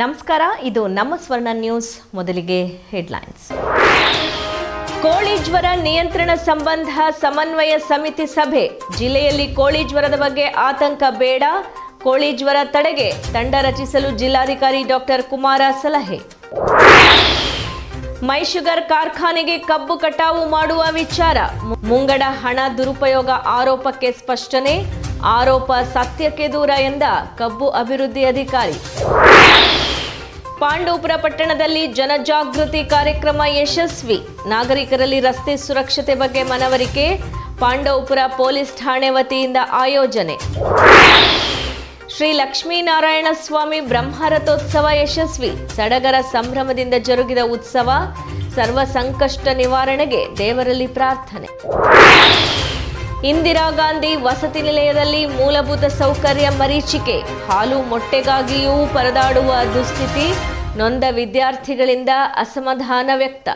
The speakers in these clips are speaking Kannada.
ನಮಸ್ಕಾರ, ಇದು ನಮ್ಮ ಸ್ವರ್ಣ ನ್ಯೂಸ್ ಮೊದಲಿಗೆ ಹೆಡ್ಲೈನ್ಸ್. ಕೋಳಿ ಜ್ವರ ನಿಯಂತ್ರಣ ಸಂಬಂಧ ಸಮನ್ವಯ ಸಮಿತಿ ಸಭೆ. ಜಿಲ್ಲೆಯಲ್ಲಿ ಕೋಳಿ ಜ್ವರದ ಬಗ್ಗೆ ಆತಂಕ ಬೇಡ ಕೋಳಿ ಜ್ವರ ತಡೆಗೆ ತಂಡ ರಚಿಸಲು ಜಿಲ್ಲಾಧಿಕಾರಿ ಡಾಕ್ಟರ್ ಕುಮಾರ ಸಲಹೆ. ಮೈಶುಗರ್ ಕಾರ್ಖಾನೆಗೆ ಕಬ್ಬು ಕಟಾವು ಮಾಡುವ ವಿಚಾರ. ಮುಂಗಡ ಹಣ ದುರುಪಯೋಗ ಆರೋಪಕ್ಕೆ ಸ್ಪಷ್ಟನೆ, ಆರೋಪ ಸತ್ಯಕ್ಕೆ ದೂರ ಎಂದ ಕಬ್ಬು ಅಭಿವೃದ್ಧಿ ಅಧಿಕಾರಿ. ಪಾಂಡವಪುರ ಪಟ್ಟಣದಲ್ಲಿ ಜನಜಾಗೃತಿ ಕಾರ್ಯಕ್ರಮ ಯಶಸ್ವಿ. ನಾಗರಿಕರಲ್ಲಿ ರಸ್ತೆ ಸುರಕ್ಷತೆ ಬಗ್ಗೆ ಮನವರಿಕೆ, ಪಾಂಡವಪುರ ಪೊಲೀಸ್ ಠಾಣೆ ವತಿಯಿಂದ ಆಯೋಜನೆ. ಶ್ರೀ ಲಕ್ಷ್ಮೀನಾರಾಯಣ ಸ್ವಾಮಿ ಬ್ರಹ್ಮರಥೋತ್ಸವ ಯಶಸ್ವಿ. ಸಡಗರ ಸಂಭ್ರಮದಿಂದ ಜರುಗಿದ ಉತ್ಸವ, ಸರ್ವ ಸಂಕಷ್ಟ ನಿವಾರಣೆಗೆ ದೇವರಲ್ಲಿ ಪ್ರಾರ್ಥನೆ. ಇಂದಿರಾ ಗಾಂಧಿ ವಸತಿ ನಿಲಯದಲ್ಲಿ ಮೂಲಭೂತ ಸೌಕರ್ಯ ಮರೀಚಿಕೆ, ಹಾಲು ಮೊಟ್ಟೆಗಾಗಿಯೂ ಪರದಾಡುವ ದುಸ್ಥಿತಿ, ನೊಂದ ವಿದ್ಯಾರ್ಥಿಗಳಿಂದ ಅಸಮಾಧಾನ ವ್ಯಕ್ತ.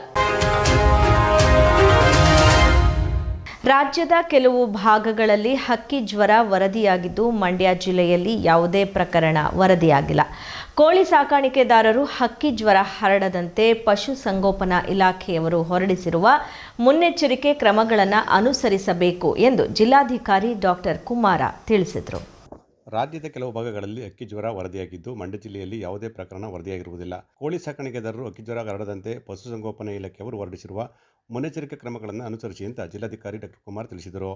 ರಾಜ್ಯದ ಕೆಲವು ಭಾಗಗಳಲ್ಲಿ ಹಕ್ಕಿ ಜ್ವರ ವರದಿಯಾಗಿದ್ದು ಮಂಡ್ಯ ಜಿಲ್ಲೆಯಲ್ಲಿ ಯಾವುದೇ ಪ್ರಕರಣ ವರದಿಯಾಗಿಲ್ಲ. ಕೋಳಿ ಸಾಕಾಣಿಕೆದಾರರು ಹಕ್ಕಿ ಜ್ವರ ಹರಡದಂತೆ ಪಶುಸಂಗೋಪನಾ ಇಲಾಖೆಯವರು ಹೊರಡಿಸಿರುವ ಮುನ್ನೆಚ್ಚರಿಕೆ ಕ್ರಮಗಳನ್ನು ಅನುಸರಿಸಬೇಕು ಎಂದು ಜಿಲ್ಲಾಧಿಕಾರಿ ಡಾಕ್ಟರ್ ಕುಮಾರ ತಿಳಿಸಿದರು. ರಾಜ್ಯದ ಕೆಲವು ಭಾಗಗಳಲ್ಲಿ ಅಕ್ಕಿ ಜ್ವರ ವರದಿಯಾಗಿದ್ದು ಮಂಡ್ಯ ಜಿಲ್ಲೆಯಲ್ಲಿ ಯಾವುದೇ ಪ್ರಕರಣ ವರದಿಯಾಗಿರುವುದಿಲ್ಲ. ಕೋಳಿ ಸಾಕಾಣಿಕೆದಾರರು ಅಕ್ಕಿ ಜ್ವರ ಹರಡದಂತೆ ಪಶುಸಂಗೋಪನಾ ಇಲಾಖೆಯವರು ಹೊರಡಿಸಿರುವ ಮುನ್ನೆಚ್ಚರಿಕೆ ಕ್ರಮಗಳನ್ನು ಅನುಸರಿಸಿ ಅಂತ ಜಿಲ್ಲಾಧಿಕಾರಿ ಡಾಕ್ಟರ್ ಕುಮಾರ್ ತಿಳಿಸಿದರು.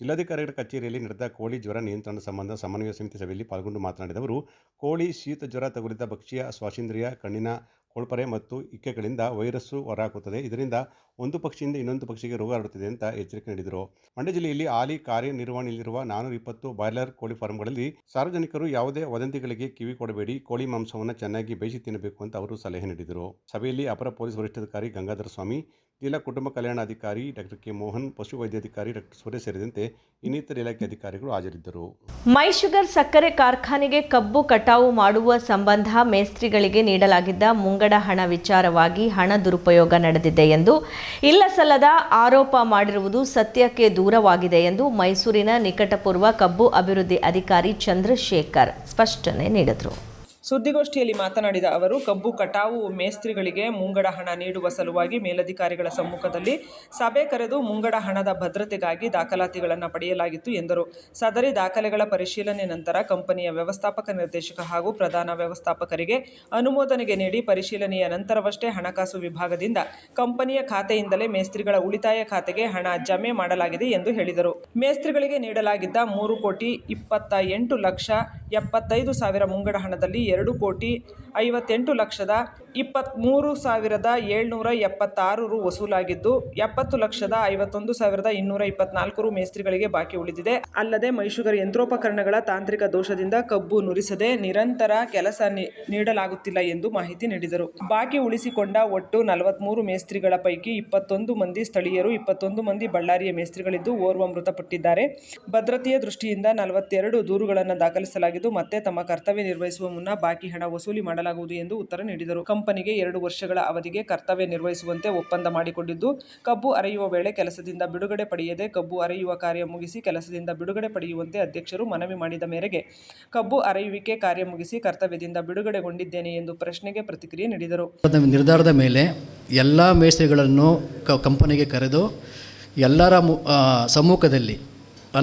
ಜಿಲ್ಲಾಧಿಕಾರಿಗಳ ಕಚೇರಿಯಲ್ಲಿ ನಡೆದ ಕೋಳಿ ಜ್ವರ ನಿಯಂತ್ರಣ ಸಂಬಂಧ ಸಮನ್ವಯ ಸಮಿತಿ ಸಭೆಯಲ್ಲಿ ಪಾಲ್ಗೊಂಡು ಮಾತನಾಡಿದ ಅವರು, ಕೋಳಿ ಶೀತ ಜ್ವರ ತಗುಲಿದ ಭಕ್ಷ್ಯ, ಶ್ವಾಸೇಂದ್ರಿಯ, ಕಣ್ಣಿನ ಕೊಳ್ಪರೆ ಮತ್ತು ಇಕ್ಕೆಗಳಿಂದ ವೈರಸ್ಸು ಹೊರಹಾಕುತ್ತದೆ. ಇದರಿಂದ ಒಂದು ಪಕ್ಷಿಯಿಂದ ಇನ್ನೊಂದು ಪಕ್ಷಿಗೆ ರೋಗ ಹರಡುತ್ತಿದೆ ಅಂತ ಎಚ್ಚರಿಕೆ ನೀಡಿದರು. ಮಂಡ್ಯ ಜಿಲ್ಲೆಯಲ್ಲಿ ಹಾಲಿ ಕಾರ್ಯನಿರ್ವಹಣೆಯಲ್ಲಿರುವ ನಾನೂರ ಇಪ್ಪತ್ತು ಬಾಯ್ಲರ್ ಕೋಳಿ ಫಾರ್ಮ್ಗಳಲ್ಲಿ ಸಾರ್ವಜನಿಕರು ಯಾವುದೇ ವದಂತಿಗಳಿಗೆ ಕಿವಿ ಕೊಡಬೇಡಿ, ಕೋಳಿ ಮಾಂಸವನ್ನು ಚೆನ್ನಾಗಿ ಬೇಯಿಸಿ ತಿನ್ನಬೇಕು ಅಂತ ಅವರು ಸಲಹೆ ನೀಡಿದರು. ಸಭೆಯಲ್ಲಿ ಅಪರ ಪೊಲೀಸ್ ವರಿಷ್ಠಾಧಿಕಾರಿ ಗಂಗಾಧರ ಸ್ವಾಮಿ, ಜಿಲ್ಲಾ ಕುಟುಂಬ ಕಲ್ಯಾಣಾಧಿಕಾರಿ ಡಾಕ್ಟರ್ ಕೆ ಮೋಹನ್ ಪಶು ವೈದ್ಯಾಧಿಕಾರಿ ಡಾಕ್ಟರ್ ಸುರೇಶ್ ಸೇರಿದಂತೆ ಇನ್ನಿತರ ಇಲಾಖೆ ಅಧಿಕಾರಿಗಳು ಹಾಜರಿದ್ದರು. ಮೈಶುಗರ್ ಸಕ್ಕರೆ ಕಾರ್ಖಾನೆಗೆ ಕಬ್ಬು ಕಟಾವು ಮಾಡುವ ಸಂಬಂಧ ಮೇಸ್ತ್ರಿಗಳಿಗೆ ನೀಡಲಾಗಿದ್ದ ಮುಂಗಡ ಹಣ ವಿಚಾರವಾಗಿ ಹಣ ದುರುಪಯೋಗ ನಡೆದಿದೆ ಎಂದು ಇಲ್ಲಸಲ್ಲದ ಆರೋಪ ಮಾಡಿರುವುದು ಸತ್ಯಕ್ಕೆ ದೂರವಾಗಿದೆ ಎಂದು ಮೈಸೂರಿನ ನಿಕಟಪೂರ್ವ ಕಬ್ಬು ಅಭಿವೃದ್ಧಿ ಅಧಿಕಾರಿ ಚಂದ್ರಶೇಖರ್ ಸ್ಪಷ್ಟನೆ ನೀಡಿದರು. ಸುದ್ದಿಗೋಷ್ಠಿಯಲ್ಲಿ ಮಾತನಾಡಿದ ಅವರು, ಕಬ್ಬು ಕಟಾವು ಮೇಸ್ತ್ರಿಗಳಿಗೆ ಮುಂಗಡ ಹಣ ನೀಡುವ ಸಲುವಾಗಿ ಮೇಲಧಿಕಾರಿಗಳ ಸಮ್ಮುಖದಲ್ಲಿ ಸಭೆ ಕರೆದು ಮುಂಗಡ ಹಣದ ಭದ್ರತೆಗಾಗಿ ದಾಖಲಾತಿಗಳನ್ನು ಪಡೆಯಲಾಗಿತ್ತು ಎಂದರು. ಸದರಿ ದಾಖಲೆಗಳ ಪರಿಶೀಲನೆ ನಂತರ ಕಂಪನಿಯ ವ್ಯವಸ್ಥಾಪಕ ನಿರ್ದೇಶಕ ಹಾಗೂ ಪ್ರಧಾನ ವ್ಯವಸ್ಥಾಪಕರಿಗೆ ಅನುಮೋದನೆಗೆ ನೀಡಿ ಪರಿಶೀಲನೆಯ ನಂತರವಷ್ಟೇ ಹಣಕಾಸು ವಿಭಾಗದಿಂದ ಕಂಪನಿಯ ಖಾತೆಯಿಂದಲೇ ಮೇಸ್ತ್ರಿಗಳ ಉಳಿತಾಯ ಖಾತೆಗೆ ಹಣ ಜಮೆ ಮಾಡಲಾಗಿದೆ ಎಂದು ಹೇಳಿದರು. ಮೇಸ್ತ್ರಿಗಳಿಗೆ ನೀಡಲಾಗಿದ್ದ ಮೂರು ಕೋಟಿ ಇಪ್ಪತ್ತ ಎಂಟು ಲಕ್ಷ ಎಪ್ಪತ್ತೈದು ಸಾವಿರ ಮುಂಗಡ ಹಣದಲ್ಲಿ ಎರಡು ಕೋಟಿ ಐವತ್ತೆಂಟು ಲಕ್ಷದ ಇಪ್ಪತ್ತ್ಮೂರು ಸಾವಿರದ ಏಳ್ನೂರ ಎಪ್ಪತ್ತಾರು ರು ವಸೂಲಾಗಿದ್ದು, ಎಪ್ಪತ್ತು ಲಕ್ಷದ ಐವತ್ತೊಂದು ಸಾವಿರದ ಇನ್ನೂರ ಇಪ್ಪತ್ನಾಲ್ಕು ರು ಮೇಸ್ತ್ರಿಗಳಿಗೆ ಬಾಕಿ ಉಳಿದಿದೆ. ಅಲ್ಲದೆ ಮೈಶುಗರ್ ಯಂತ್ರೋಪಕರಣಗಳ ತಾಂತ್ರಿಕ ದೋಷದಿಂದ ಕಬ್ಬು ನುರಿಸದೆ ನಿರಂತರ ಕೆಲಸ ನೀಡಲಾಗುತ್ತಿಲ್ಲ ಎಂದು ಮಾಹಿತಿ ನೀಡಿದರು. ಬಾಕಿ ಉಳಿಸಿಕೊಂಡ ಒಟ್ಟು ನಲವತ್ಮೂರು ಮೇಸ್ತ್ರಿಗಳ ಪೈಕಿ ಇಪ್ಪತ್ತೊಂದು ಮಂದಿ ಸ್ಥಳೀಯರು, ಇಪ್ಪತ್ತೊಂದು ಮಂದಿ ಬಳ್ಳಾರಿಯ ಮೇಸ್ತ್ರಿಗಳಿದ್ದು ಓರ್ವ ಮೃತಪಟ್ಟಿದ್ದಾರೆ. ಭದ್ರತೆಯ ದೃಷ್ಟಿಯಿಂದ ನಲವತ್ತೆರಡು ದೂರುಗಳನ್ನು ದಾಖಲಿಸಲಾಗಿದ್ದು, ಮತ್ತೆ ತಮ್ಮ ಕರ್ತವ್ಯ ನಿರ್ವಹಿಸುವ ಮುನ್ನ ಬಾಕಿ ಹಣ ವಸೂಲಿ ಮಾಡಲಾಗುವುದು ಎಂದು ಉತ್ತರ ನೀಡಿದರು. ಕಂಪನಿಗೆ ಎರಡು ವರ್ಷಗಳ ಅವಧಿಗೆ ಕರ್ತವ್ಯ ನಿರ್ವಹಿಸುವಂತೆ ಒಪ್ಪಂದ ಮಾಡಿಕೊಂಡಿದ್ದು, ಕಬ್ಬು ಅರೆಯುವ ವೇಳೆ ಕೆಲಸದಿಂದ ಬಿಡುಗಡೆ ಪಡೆಯದೆ ಕಬ್ಬು ಅರೆಯುವ ಕಾರ್ಯ ಮುಗಿಸಿ ಕೆಲಸದಿಂದ ಬಿಡುಗಡೆ ಪಡೆಯುವಂತೆ ಅಧ್ಯಕ್ಷರು ಮನವಿ ಮಾಡಿದ ಮೇರೆಗೆ, ಕಬ್ಬು ಅರೆಯುವಿಕೆ ಕಾರ್ಯ ಮುಗಿಸಿ ಕರ್ತವ್ಯದಿಂದ ಬಿಡುಗಡೆಗೊಂಡಿದ್ದೇನೆ ಎಂದು ಪ್ರಶ್ನೆಗೆ ಪ್ರತಿಕ್ರಿಯೆ ನೀಡಿದರು. ನಿರ್ಧಾರದ- ಮೇಲೆ ಎಲ್ಲ ಮೇಸ್ತ್ರಿಗಳನ್ನು ಕಂಪನಿಗೆ ಕರೆದು ಎಲ್ಲರ ಸಮ್ಮುಖದಲ್ಲಿ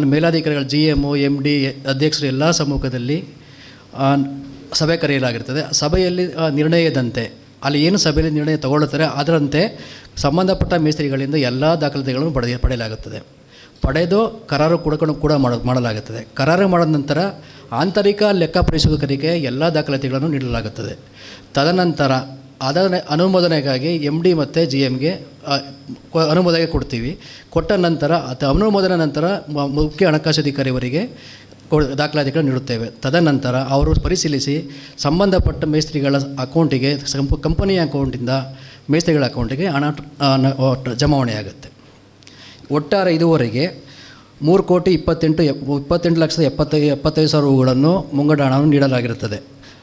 ಮೇಲಾಧಿಕಾರಿಗಳ ಜಿ ಒ ಎಂ ಡಿ ಅಧ್ಯಕ್ಷರು ಎಲ್ಲ ಸಮ್ಮುಖದಲ್ಲಿ ಸಭೆ ಕರೆಯಲಾಗಿರ್ತದೆ. ಸಭೆಯಲ್ಲಿ ನಿರ್ಣಯದಂತೆ, ಅಲ್ಲಿ ಏನು ಸಭೆಯಲ್ಲಿ ನಿರ್ಣಯ ತಗೊಳ್ಳುತ್ತಾರೆ, ಅದರಂತೆ ಸಂಬಂಧಪಟ್ಟ ಮೇಸ್ತ್ರಿಗಳಿಂದ ಎಲ್ಲ ದಾಖಲಾತಿಗಳನ್ನು ಪಡೆಯ, ಪಡೆಯಲಾಗುತ್ತದೆ. ಪಡೆದು ಕರಾರು ಕೂಡ ಕೂಡ ಮಾಡ, ಮಾಡಲಾಗುತ್ತದೆ. ಕರಾರು ಮಾಡಿದ ನಂತರ ಆಂತರಿಕ ಲೆಕ್ಕ ಪರಿಶೋಧಕರಿಗೆ ಎಲ್ಲ ದಾಖಲಾತಿಗಳನ್ನು ನೀಡಲಾಗುತ್ತದೆ. ತದನಂತರ ಅದರ ಅನುಮೋದನೆಗಾಗಿ ಎಂ ಡಿ ಮತ್ತು ಜಿ ಎಮ್ಗೆ ಅನುಮೋದನೆ ಕೊಡ್ತೀವಿ. ಕೊಟ್ಟ ನಂತರ ಅನುಮೋದನೆ ನಂತರ ಮುಖ್ಯ ಹಣಕಾಸು ಅಧಿಕಾರಿಯವರಿಗೆ ದಾಖಲಾತಿಗಳನ್ನು ನೀಡುತ್ತೇವೆ. ತದನಂತರ ಅವರು ಪರಿಶೀಲಿಸಿ ಸಂಬಂಧಪಟ್ಟ ಮೇಸ್ತ್ರಿಗಳ ಅಕೌಂಟಿಗೆ ಕಂಪನಿಯ ಅಕೌಂಟಿಂದ ಮೇಸ್ತ್ರಿಗಳ ಅಕೌಂಟಿಗೆ ಹಣ ಆ, ಜಮಾವಣೆ ಆಗುತ್ತೆ. ಒಟ್ಟಾರೆ ಇದುವರೆಗೆ ಮೂರು ಕೋಟಿ ಇಪ್ಪತ್ತೆಂಟು ಇಪ್ಪತ್ತೆಂಟು ಲಕ್ಷದ ಎಪ್ಪತ್ತೈ ಎಪ್ಪತ್ತೈದು ಸಾವಿರ ಹೂಗಳನ್ನು ಮುಂಗಡ ಹಣವನ್ನು ನೀಡಲಾಗಿರುತ್ತದೆ.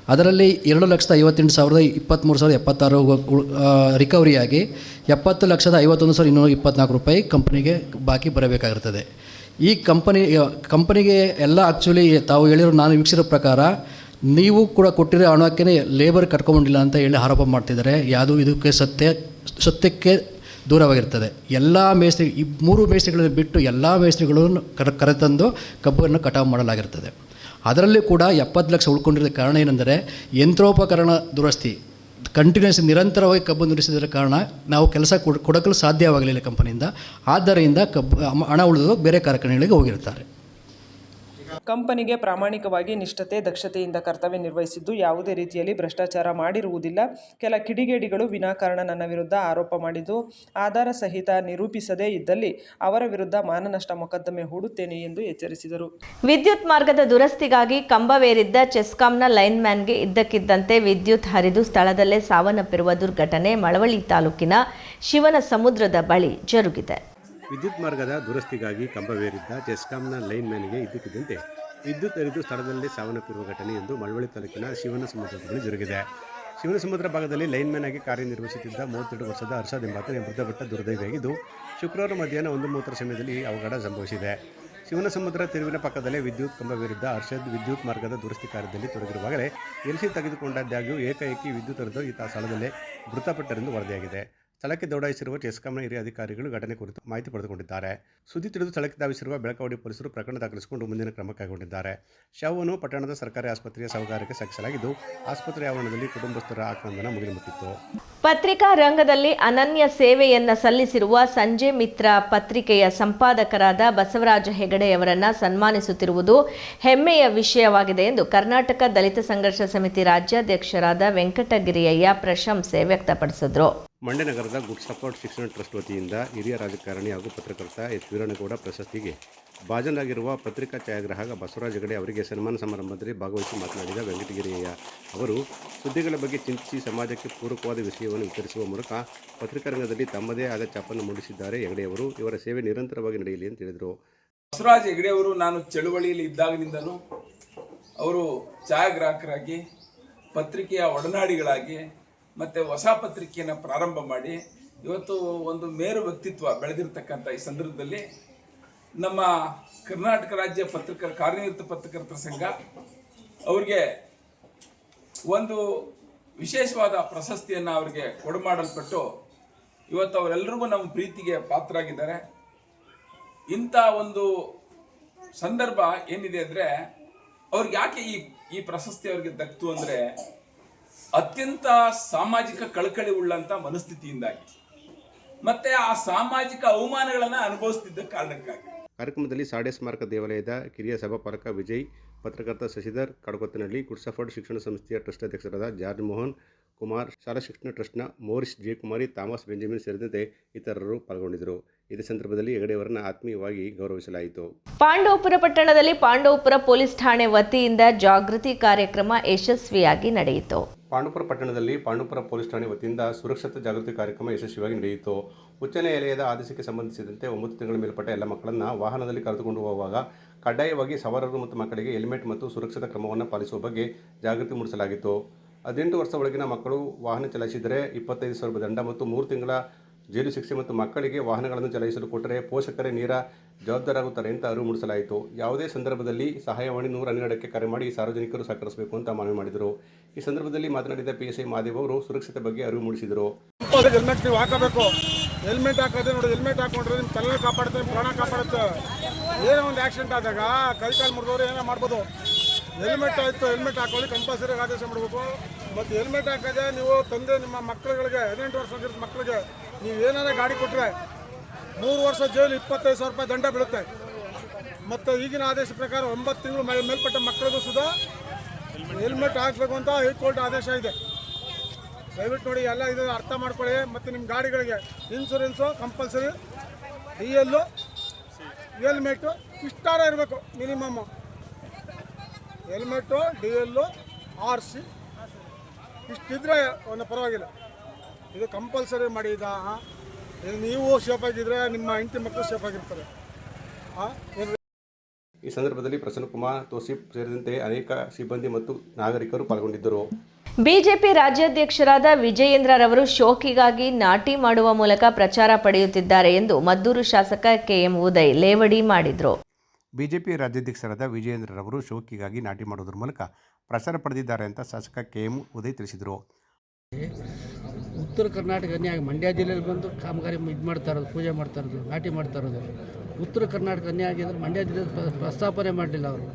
ಅದರಲ್ಲಿ ಎರಡು ಲಕ್ಷದ ಐವತ್ತೆಂಟು ಸಾವಿರದ ಇಪ್ಪತ್ತ್ಮೂರು ಸಾವಿರದ ಎಪ್ಪತ್ತಾರು ರಿಕವರಿಯಾಗಿ ಎಪ್ಪತ್ತು ಲಕ್ಷದ ಐವತ್ತೊಂದು ಸಾವಿರದ ಇನ್ನೂರ ಇಪ್ಪತ್ನಾಲ್ಕು ರೂಪಾಯಿ ಕಂಪ್ನಿಗೆ ಬಾಕಿ ಬರಬೇಕಾಗಿರ್ತದೆ ಈ ಕಂಪನಿ ಕಂಪನಿಗೆ ಎಲ್ಲ ಆ್ಯಕ್ಚುಲಿ ತಾವು ಹೇಳಿರೋ ನಾನು ವೀಕ್ಷಿಸಿರೋ ಪ್ರಕಾರ ನೀವು ಕೂಡ ಕೊಟ್ಟಿರೋ ಹಣಕ್ಕೆ ಲೇಬರ್ ಕಟ್ಕೊಂಡಿಲ್ಲ ಅಂತ ಹೇಳಿ ಆರೋಪ ಮಾಡ್ತಿದ್ದಾರೆ. ಯಾವುದು ಇದಕ್ಕೆ ಸತ್ಯ, ಸತ್ಯಕ್ಕೆ ದೂರವಾಗಿರ್ತದೆ. ಎಲ್ಲ ಮೇಸ್ತ್ರಿ, ಈ ಮೂರು ಮೇಸ್ತ್ರಿಗಳನ್ನು ಬಿಟ್ಟು ಎಲ್ಲ ಮೇಸ್ತ್ರಿಗಳನ್ನು ಕರೆ, ಕರೆತಂದು ಕಬ್ಬನ್ನು ಕಟಾವು ಮಾಡಲಾಗಿರ್ತದೆ. ಅದರಲ್ಲಿ ಕೂಡ ಎಪ್ಪತ್ತು ಲಕ್ಷ ಉಳ್ಕೊಂಡಿರೋ ಕಾರಣ ಏನೆಂದರೆ ಯಂತ್ರೋಪಕರಣ ದುರಸ್ತಿ. ಕಂಟಿನ್ಯೂಸ್ ನಿರಂತರವಾಗಿ ಕಬ್ಬು ನುರಿಸಿದ ಕಾರಣ ನಾವು ಕೆಲಸ ಕೊಡ, ಕೊಡಕಲು ಸಾಧ್ಯವಾಗಲಿಲ್ಲ ಕಂಪನಿಯಿಂದ. ಆದ್ದರಿಂದ ಕಬ್ಬು ಹಣ ಉಳಿದು ಬೇರೆ ಕಾರ್ಖಾನೆಗಳಿಗೆ ಹೋಗಿರ್ತಾರೆ ಕಂಪನಿಗೆ ಪ್ರಾಮಾಣಿಕವಾಗಿ ನಿಷ್ಠತೆ, ದಕ್ಷತೆಯಿಂದ ಕರ್ತವ್ಯ ನಿರ್ವಹಿಸಿದ್ದು ಯಾವುದೇ ರೀತಿಯಲ್ಲಿ ಭ್ರಷ್ಟಾಚಾರ ಮಾಡಿರುವುದಿಲ್ಲ. ಕೆಲ ಕಿಡಿಗೇಡಿಗಳು ವಿನಾಕಾರಣ ನನ್ನ ವಿರುದ್ಧ ಆರೋಪ ಮಾಡಿದ್ದು, ಆಧಾರ ಸಹಿತ ನಿರೂಪಿಸದೇ ಇದ್ದಲ್ಲಿ ಅವರ ವಿರುದ್ಧ ಮಾನನಷ್ಟ ಮೊಕದ್ದಮೆ ಹೂಡುತ್ತೇನೆ ಎಂದು ಎಚ್ಚರಿಸಿದರು. ವಿದ್ಯುತ್ ಮಾರ್ಗದ ದುರಸ್ತಿಗಾಗಿ ಕಂಬವೇರಿದ್ದ ಚೆಸ್ಕಾಂನ ಲೈನ್ಮ್ಯಾನ್ಗೆ ಇದ್ದಕ್ಕಿದ್ದಂತೆ ವಿದ್ಯುತ್ ಹರಿದು ಸ್ಥಳದಲ್ಲೇ ಸಾವನ್ನಪ್ಪಿರುವ ದುರ್ಘಟನೆ ಮಳವಳ್ಳಿ ತಾಲೂಕಿನ ಶಿವನ ಸಮುದ್ರದ ಬಳಿ ಜರುಗಿದೆ. ವಿದ್ಯುತ್ ಮಾರ್ಗದ ದುರಸ್ತಿಗಾಗಿ ಕಂಬವೇರಿದ್ದ ಜೆಸ್ಕಾಂನ ಲೈನ್ ಮ್ಯಾನ್ಗೆ ಇದ್ದಕ್ಕಿದ್ದಂತೆ ವಿದ್ಯುತ್ ಅರಿದು ಸ್ಥಳದಲ್ಲಿ ಸಾವನ್ನಪ್ಪಿರುವ ಘಟನೆ ಎಂದು ಮಳವಳ್ಳಿ ತಾಲೂಕಿನ ಶಿವನ ಸಮುದ್ರದಲ್ಲಿ ಜರುಗಿದೆ. ಶಿವನ ಸಮುದ್ರ ಭಾಗದಲ್ಲಿ ಲೈನ್ ಮ್ಯಾನ್ ಆಗಿ ಕಾರ್ಯನಿರ್ವಹಿಸುತ್ತಿದ್ದ ಮೂವತ್ತೆರಡು ವರ್ಷದ ಹರ್ಷದ್ ಎಂಬಾತ ಮೃತಪಟ್ಟ ದುರ್ದೈವಿಯಾಗಿದ್ದು ಶುಕ್ರವಾರ ಮಧ್ಯಾಹ್ನ ಒಂದು ಮೂವತ್ತರ ಸಮಯದಲ್ಲಿ ಈ ಅವಘಡ ಸಂಭವಿಸಿದೆ. ಶಿವನ ಸಮುದ್ರ ತಿರುವಿನ ಪಕ್ಕದಲ್ಲೇ ವಿದ್ಯುತ್ ಕಂಬ ವಿರುದ್ಧ ಹರ್ಷದ್ ವಿದ್ಯುತ್ ಮಾರ್ಗದ ದುರಸ್ತಿ ಕಾರ್ಯದಲ್ಲಿ ತೊಡಗಿರುವಾಗಲೇ ಎಲ್ಸಿ ತೆಗೆದುಕೊಂಡಾಗ್ಯೂ ಏಕಾಏಕಿ ವಿದ್ಯುತ್ ಹರಿದು ಈತ ಸ್ಥಳದಲ್ಲೇ ಮೃತಪಟ್ಟರೆಂದು ವರದಿಯಾಗಿದೆ. ಸ್ಥಳಕ್ಕೆ ದೌಡಾಯಿಸಿರುವ ಚೆಸ್ಕಾಂನ ಹಿರಿಯ ಅಧಿಕಾರಿಗಳು ಘಟನೆ ಕುರಿತು ಮಾಹಿತಿ ಪಡೆದುಕೊಂಡಿದ್ದಾರೆ. ಸುದ್ದಿ ತಿಳಿದು ಸ್ಥಳಕ್ಕೆ ಧಾವಿಸಿರುವ ಬೆಳಕಾವಡಿ ಪೊಲೀಸರು ಪ್ರಕರಣ ದಾಖಲಿಸಿಕೊಂಡು ಮುಂದಿನ ಕ್ರಮ ಕೈಗೊಂಡಿದ್ದಾರೆ. ಶವವನ್ನು ಪಟ್ಟಣದ ಸರ್ಕಾರಿ ಆಸ್ಪತ್ರೆಯ ಸಹಕಾರಕ್ಕೆ ಸಾಗಿಸಲಾಗಿದ್ದು ಆಸ್ಪತ್ರೆ ಆವರಣದಲ್ಲಿ ಕುಟುಂಬಸ್ಥರ ಆಕ್ರಂದನ ಮುಗಿಲುಮುಟ್ಟಿತ್ತು ಪತ್ರಿಕಾ ರಂಗದಲ್ಲಿ ಅನನ್ಯ ಸೇವೆಯನ್ನ ಸಲ್ಲಿಸಿರುವ ಸಂಜೆ ಮಿತ್ರ ಪತ್ರಿಕೆಯ ಸಂಪಾದಕರಾದ ಬಸವರಾಜ ಹೆಗಡೆಯವರನ್ನ ಸನ್ಮಾನಿಸುತ್ತಿರುವುದು ಹೆಮ್ಮೆಯ ವಿಷಯವಾಗಿದೆ ಎಂದು ಕರ್ನಾಟಕ ದಲಿತ ಸಂಘರ್ಷ ಸಮಿತಿ ರಾಜ್ಯಾಧ್ಯಕ್ಷರಾದ ವೆಂಕಟಗಿರಿಯಯ್ಯ ಪ್ರಶಂಸೆ ವ್ಯಕ್ತಪಡಿಸಿದರು. ಮಂಡ್ಯ ನಗರದ ಗುಡ್ ಸಪೋರ್ಟ್ ಶಿಕ್ಷಣ ಟ್ರಸ್ಟ್ ವತಿಯಿಂದ ಹಿರಿಯ ರಾಜಕಾರಣಿ ಹಾಗೂ ಪತ್ರಕರ್ತ ಎಚ್ ವೀರಣ್ಣಗೌಡ ಪ್ರಶಸ್ತಿಗೆ ಭಾಜನರಾಗಿರುವ ಪತ್ರಿಕಾ ಛಾಯಾಗ್ರಾಹಕ ಬಸವರಾಜ ಹೆಗಡೆ ಅವರಿಗೆ ಸನ್ಮಾನ ಸಮಾರಂಭದಲ್ಲಿ ಭಾಗವಹಿಸಿ ಮಾತನಾಡಿದ ವೆಂಕಟಗಿರಿಯ ಅವರು, ಸುದ್ದಿಗಳ ಬಗ್ಗೆ ಚಿಂತಿಸಿ ಸಮಾಜಕ್ಕೆ ಪೂರಕವಾದ ವಿಷಯವನ್ನು ವಿತರಿಸುವ ಮೂಲಕ ಪತ್ರಿಕಾ ರಂಗದಲ್ಲಿ ತಮ್ಮದೇ ಆದ ಚಾಪನ್ನು ಮೂಡಿಸಿದ್ದಾರೆ ಹೆಗಡೆಯವರು ಇವರ ಸೇವೆ ನಿರಂತರವಾಗಿ ನಡೆಯಲಿ ಅಂತ ಹೇಳಿದರು. ಬಸವರಾಜ ಹೆಗಡೆಯವರು ನಾನು ಚಳುವಳಿಯಲ್ಲಿ ಇದ್ದಾಗಿನಿಂದಲೂ ಅವರು ಛಾಯಾಗ್ರಾಹಕರಾಗಿ, ಪತ್ರಿಕೆಯ ಒಡನಾಡಿಗಳಾಗಿ ಮತ್ತು ಹೊಸ ಪತ್ರಿಕೆಯನ್ನು ಪ್ರಾರಂಭ ಮಾಡಿ ಇವತ್ತು ಒಂದು ಮೇರು ವ್ಯಕ್ತಿತ್ವ ಬೆಳೆದಿರ್ತಕ್ಕಂಥ ಈ ಸಂದರ್ಭದಲ್ಲಿ ನಮ್ಮ ಕರ್ನಾಟಕ ರಾಜ್ಯ ಪತ್ರಕರ್, ಕಾರ್ಯನಿರತ ಪತ್ರಕರ್ತರ ಸಂಘ ಅವರಿಗೆ ಒಂದು ವಿಶೇಷವಾದ ಪ್ರಶಸ್ತಿಯನ್ನು ಅವರಿಗೆ ಕೊಡಮಾಡಲ್ಪಟ್ಟು ಇವತ್ತು ಅವರೆಲ್ಲರಿಗೂ ನಮ್ಮ ಪ್ರೀತಿಗೆ ಪಾತ್ರರಾಗಿದ್ದಾರೆ. ಇಂಥ ಒಂದು ಸಂದರ್ಭ ಏನಿದೆ ಅಂದರೆ ಅವ್ರಿಗೆ ಯಾಕೆ ಈ ಈ ಪ್ರಶಸ್ತಿ ಅವ್ರಿಗೆ ದಕ್ತು ಅಂದರೆ ಅತ್ಯಂತ ಸಾಮಾಜಿಕ ಕಳಕಳಿ ಉಳ್ಳಂತ ಮನಸ್ಥಿತಿಯಿಂದಾಗಿ. ಮತ್ತೆ ಆ ಸಾಮಾಜಿಕ ಅವಮಾನಗಳನ್ನು ಅನುಭವಿಸ್ತಿದ್ದ ಕಾರಣಕ್ಕಾಗಿ. ಕಾರ್ಯಕ್ರಮದಲ್ಲಿ ಸಾಡೆ ಸ್ಮಾರಕ ದೇವಾಲಯದ ಕಿರಿಯ ಸಭಾಪಾಲಕ ವಿಜಯ್ ಪತ್ರಕರ್ತ ಶಶಿಧರ್ ಕಡಕೊತ್ತಿನಲ್ಲಿ ಗುಡ್ಸಫರ್ಡ್ ಶಿಕ್ಷಣ ಸಂಸ್ಥೆಯ ಟ್ರಸ್ಟ್ ಅಧ್ಯಕ್ಷರಾದ ಜಾರ್ಜ್ ಮೋಹನ್ ಕುಮಾರ್ ಶಾಲಾ ಶಿಕ್ಷಣ ಟ್ರಸ್ಟ್ನ ಮೋರಿಸ್ ಜಯಕುಮಾರಿ ಥಾಮಸ್ ಬೆಂಜಮಿನ್ ಸೇರಿದಂತೆ ಇತರರು ಪಾಲ್ಗೊಂಡಿದ್ದರು. ಇದೇ ಸಂದರ್ಭದಲ್ಲಿ ಹೆಗಡೆಯವರನ್ನು ಆತ್ಮೀಯವಾಗಿ ಗೌರವಿಸಲಾಯಿತು. ಪಾಂಡವಪುರ ಪಟ್ಟಣದಲ್ಲಿ ಪಾಂಡವಪುರ ಪೊಲೀಸ್ ಠಾಣೆ ವತಿಯಿಂದ ಜಾಗೃತಿ ಕಾರ್ಯಕ್ರಮ ಯಶಸ್ವಿಯಾಗಿ ನಡೆಯಿತು. ಪಾಂಡುಪುರ ಪಟ್ಟಣದಲ್ಲಿ ಪಾಂಡುಪುರ ಪೊಲೀಸ್ ಠಾಣೆ ವತಿಯಿಂದ ಸುರಕ್ಷತಾ ಜಾಗೃತಿ ಕಾರ್ಯಕ್ರಮ ಯಶಸ್ವಿಯಾಗಿ ನಡೆಯಿತು. ಉಚ್ಚ ನ್ಯಾಯಾಲಯದ ಆದೇಶಕ್ಕೆ ಸಂಬಂಧಿಸಿದಂತೆ ಒಂಬತ್ತು ತಿಂಗಳ ಮೇಲ್ಪಟ್ಟ ಎಲ್ಲ ಮಕ್ಕಳನ್ನು ವಾಹನದಲ್ಲಿ ಕರೆದುಕೊಂಡು ಹೋಗುವಾಗ ಕಡ್ಡಾಯವಾಗಿ ಸವಾರರು ಮತ್ತು ಮಕ್ಕಳಿಗೆ ಹೆಲ್ಮೆಟ್ ಮತ್ತು ಸುರಕ್ಷತಾ ಕ್ರಮವನ್ನು ಪಾಲಿಸುವ ಬಗ್ಗೆ ಜಾಗೃತಿ ಮೂಡಿಸಲಾಗಿತ್ತು. ಹದಿನೆಂಟು ವರ್ಷ ಒಳಗಿನ ಮಕ್ಕಳು ವಾಹನ ಚಲಾಯಿಸಿದರೆ ಇಪ್ಪತ್ತೈದು ಸಾವಿರ ದಂಡ ಮತ್ತು ಮೂರು ತಿಂಗಳ ಜೈಲು ಶಿಕ್ಷೆ ಮತ್ತು ಮಕ್ಕಳಿಗೆ ವಾಹನಗಳನ್ನು ಚಲಾಯಿಸಲು ಕೊಟ್ಟರೆ ಪೋಷಕರೇ ನೇರ ಜವಾಬ್ದಾರಾಗುತ್ತಾರೆ ಅಂತ ಅರಿವು ಮೂಡಿಸಲಾಯಿತು. ಯಾವುದೇ ಸಂದರ್ಭದಲ್ಲಿ ಸಹಾಯವಾಣಿ ನೂರ ಹನ್ನೆರಡಕ್ಕೆ ಕರೆ ಮಾಡಿ ಸಾರ್ವಜನಿಕರು ಸಹಕರಿಸಬೇಕು ಅಂತ ಮನವಿ ಮಾಡಿದರು. ಈ ಸಂದರ್ಭದಲ್ಲಿ ಮಾತನಾಡಿದ ಪಿ ಎಸ್ ಐ ಮಾದೇವ್ ಅವರು ಸುರಕ್ಷತೆ ಬಗ್ಗೆ ಅರಿವು ಮೂಡಿಸಿದರು. ಹೆಲ್ಮೆಟ್ ನೀವು ಹಾಕಬೇಕು. ಹೆಲ್ಮೆಟ್ ಹಾಕೋದೇ ನೋಡಿ ಹೆಲ್ಮೆಟ್ ಹಾಕೊಂಡ್ರೆ ನಿಮ್ಮ ತಲೆ ಕಾಪಾಡುತ್ತೆ ಪ್ರಾಣ ಕಾಪಾಡುತ್ತೆ. ಏನೋ ಒಂದು ಆಕ್ಸಿಡೆಂಟ್ ಆದಾಗ ಕೈ ಕಾಲು ಮುರಿದವ್ರು ಏನೋ ಮಾಡ್ಬೋದು. ಹೆಲ್ಮೆಟ್ ಆಯಿತು ಹೆಲ್ಮೆಟ್ ಹಾಕೊಳ್ಳಿ ಕಂಪಲ್ಸರಿ ಆದೇಶ ಮಾಡಬೇಕು. ಮತ್ತು ಹೆಲ್ಮೆಟ್ ಹಾಕದೆ ನೀವು ತಂದೆ, ನಿಮ್ಮ ಮಕ್ಕಳುಗಳಿಗೆ ಹದಿನೆಂಟು ವರ್ಷ ಆಗಿರೋ ಮಕ್ಕಳಿಗೆ ನೀವು ಏನಾರ ಗಾಡಿ ಕೊಟ್ಟರೆ ಮೂರು ವರ್ಷ ಜೈಲು ಇಪ್ಪತ್ತೈದು ಸಾವಿರ ರೂಪಾಯಿ ದಂಡ ಬೀಳುತ್ತೆ. ಮತ್ತು ಈಗಿನ ಆದೇಶ ಪ್ರಕಾರ ಒಂಬತ್ತು ತಿಂಗಳು ಮೇಲ್ ಮೇಲ್ಪಟ್ಟ ಮಕ್ಕಳಿಗೂ ಸುಧಾ ಹೆಲ್ಮೆಟ್ ಹಾಕಬೇಕು ಅಂತ ಹೈಕೋರ್ಟ್ ಆದೇಶ ಇದೆ. ದಯವಿಟ್ಟು ನೋಡಿ, ಎಲ್ಲ ಇದನ್ನು ಅರ್ಥ ಮಾಡ್ಕೊಳ್ಳಿ. ಮತ್ತು ನಿಮ್ಮ ಗಾಡಿಗಳಿಗೆ insurance compulsory D L helmet ಇಷ್ಟಾರ ಇರಬೇಕು minimum helmet D L R C ಇಷ್ಟಿದ್ರೆ ಒಂದು ಪರವಾಗಿಲ್ಲ. ಇದು ಕಂಪಲ್ಸರಿ ಮಾಡಿದ ಇದ ಇದು ನೀವು ಸೇಫ್ ಆಗಿದ್ರೆ ನಿಮ್ಮ ಹೆಂಡತಿ ಮಕ್ಕಳು ಸೇಫ್ ಆಗಿರ್ತಾರೆ. ಈ ಸಂದರ್ಭದಲ್ಲಿ ಪ್ರಸನ್ನಕುಮಾರ್ ತೋಸಿಫ್ ಸೇರಿದಂತೆ ಅನೇಕ ಸಿಬ್ಬಂದಿ ಮತ್ತು ನಾಗರಿಕರು ಪಾಲ್ಗೊಂಡಿದ್ದರು. ಬಿಜೆಪಿ ರಾಜ್ಯಾಧ್ಯಕ್ಷರಾದ ವಿಜಯೇಂದ್ರರವರು ಶೋಕಿಗಾಗಿ ನಾಟಿ ಮಾಡುವ ಮೂಲಕ ಪ್ರಚಾರ ಪಡೆಯುತ್ತಿದ್ದಾರೆ ಎಂದು ಮದ್ದೂರು ಶಾಸಕ ಕೆಎಂ ಉದಯ್ ಲೇವಡಿ ಮಾಡಿದರು. ಬಿಜೆಪಿ ರಾಜ್ಯಾಧ್ಯಕ್ಷರಾದ ವಿಜಯೇಂದ್ರರವರು ಶೋಕಿಗಾಗಿ ನಾಟಿ ಮಾಡುವುದರ ಮೂಲಕ ಪ್ರಚಾರ ಪಡೆದಿದ್ದಾರೆ ಅಂತ ಶಾಸಕ ಕೆಎಂ ಉದಯ್ ತಿಳಿಸಿದರು. ಉತ್ತರ ಕರ್ನಾಟಕ ಮಂಡ್ಯ ಜಿಲ್ಲೆಯಲ್ಲಿ ಬಂದು ಕಾಮಗಾರಿ ಇದು ಮಾಡ್ತಾ ಇರೋದು, ಪೂಜೆ ಮಾಡ್ತಾ ಇರೋದು, ನಾಟಿ ಮಾಡ್ತಾ ಇರೋದು. ಉತ್ತರ ಕರ್ನಾಟಕ ಅನ್ಯಾಯ ಮಂಡ್ಯ ಜಿಲ್ಲೆ ಪ್ರ- ಪ್ರಸ್ತಾಪನೆ ಮಾಡಲಿಲ್ಲ ಅವರು.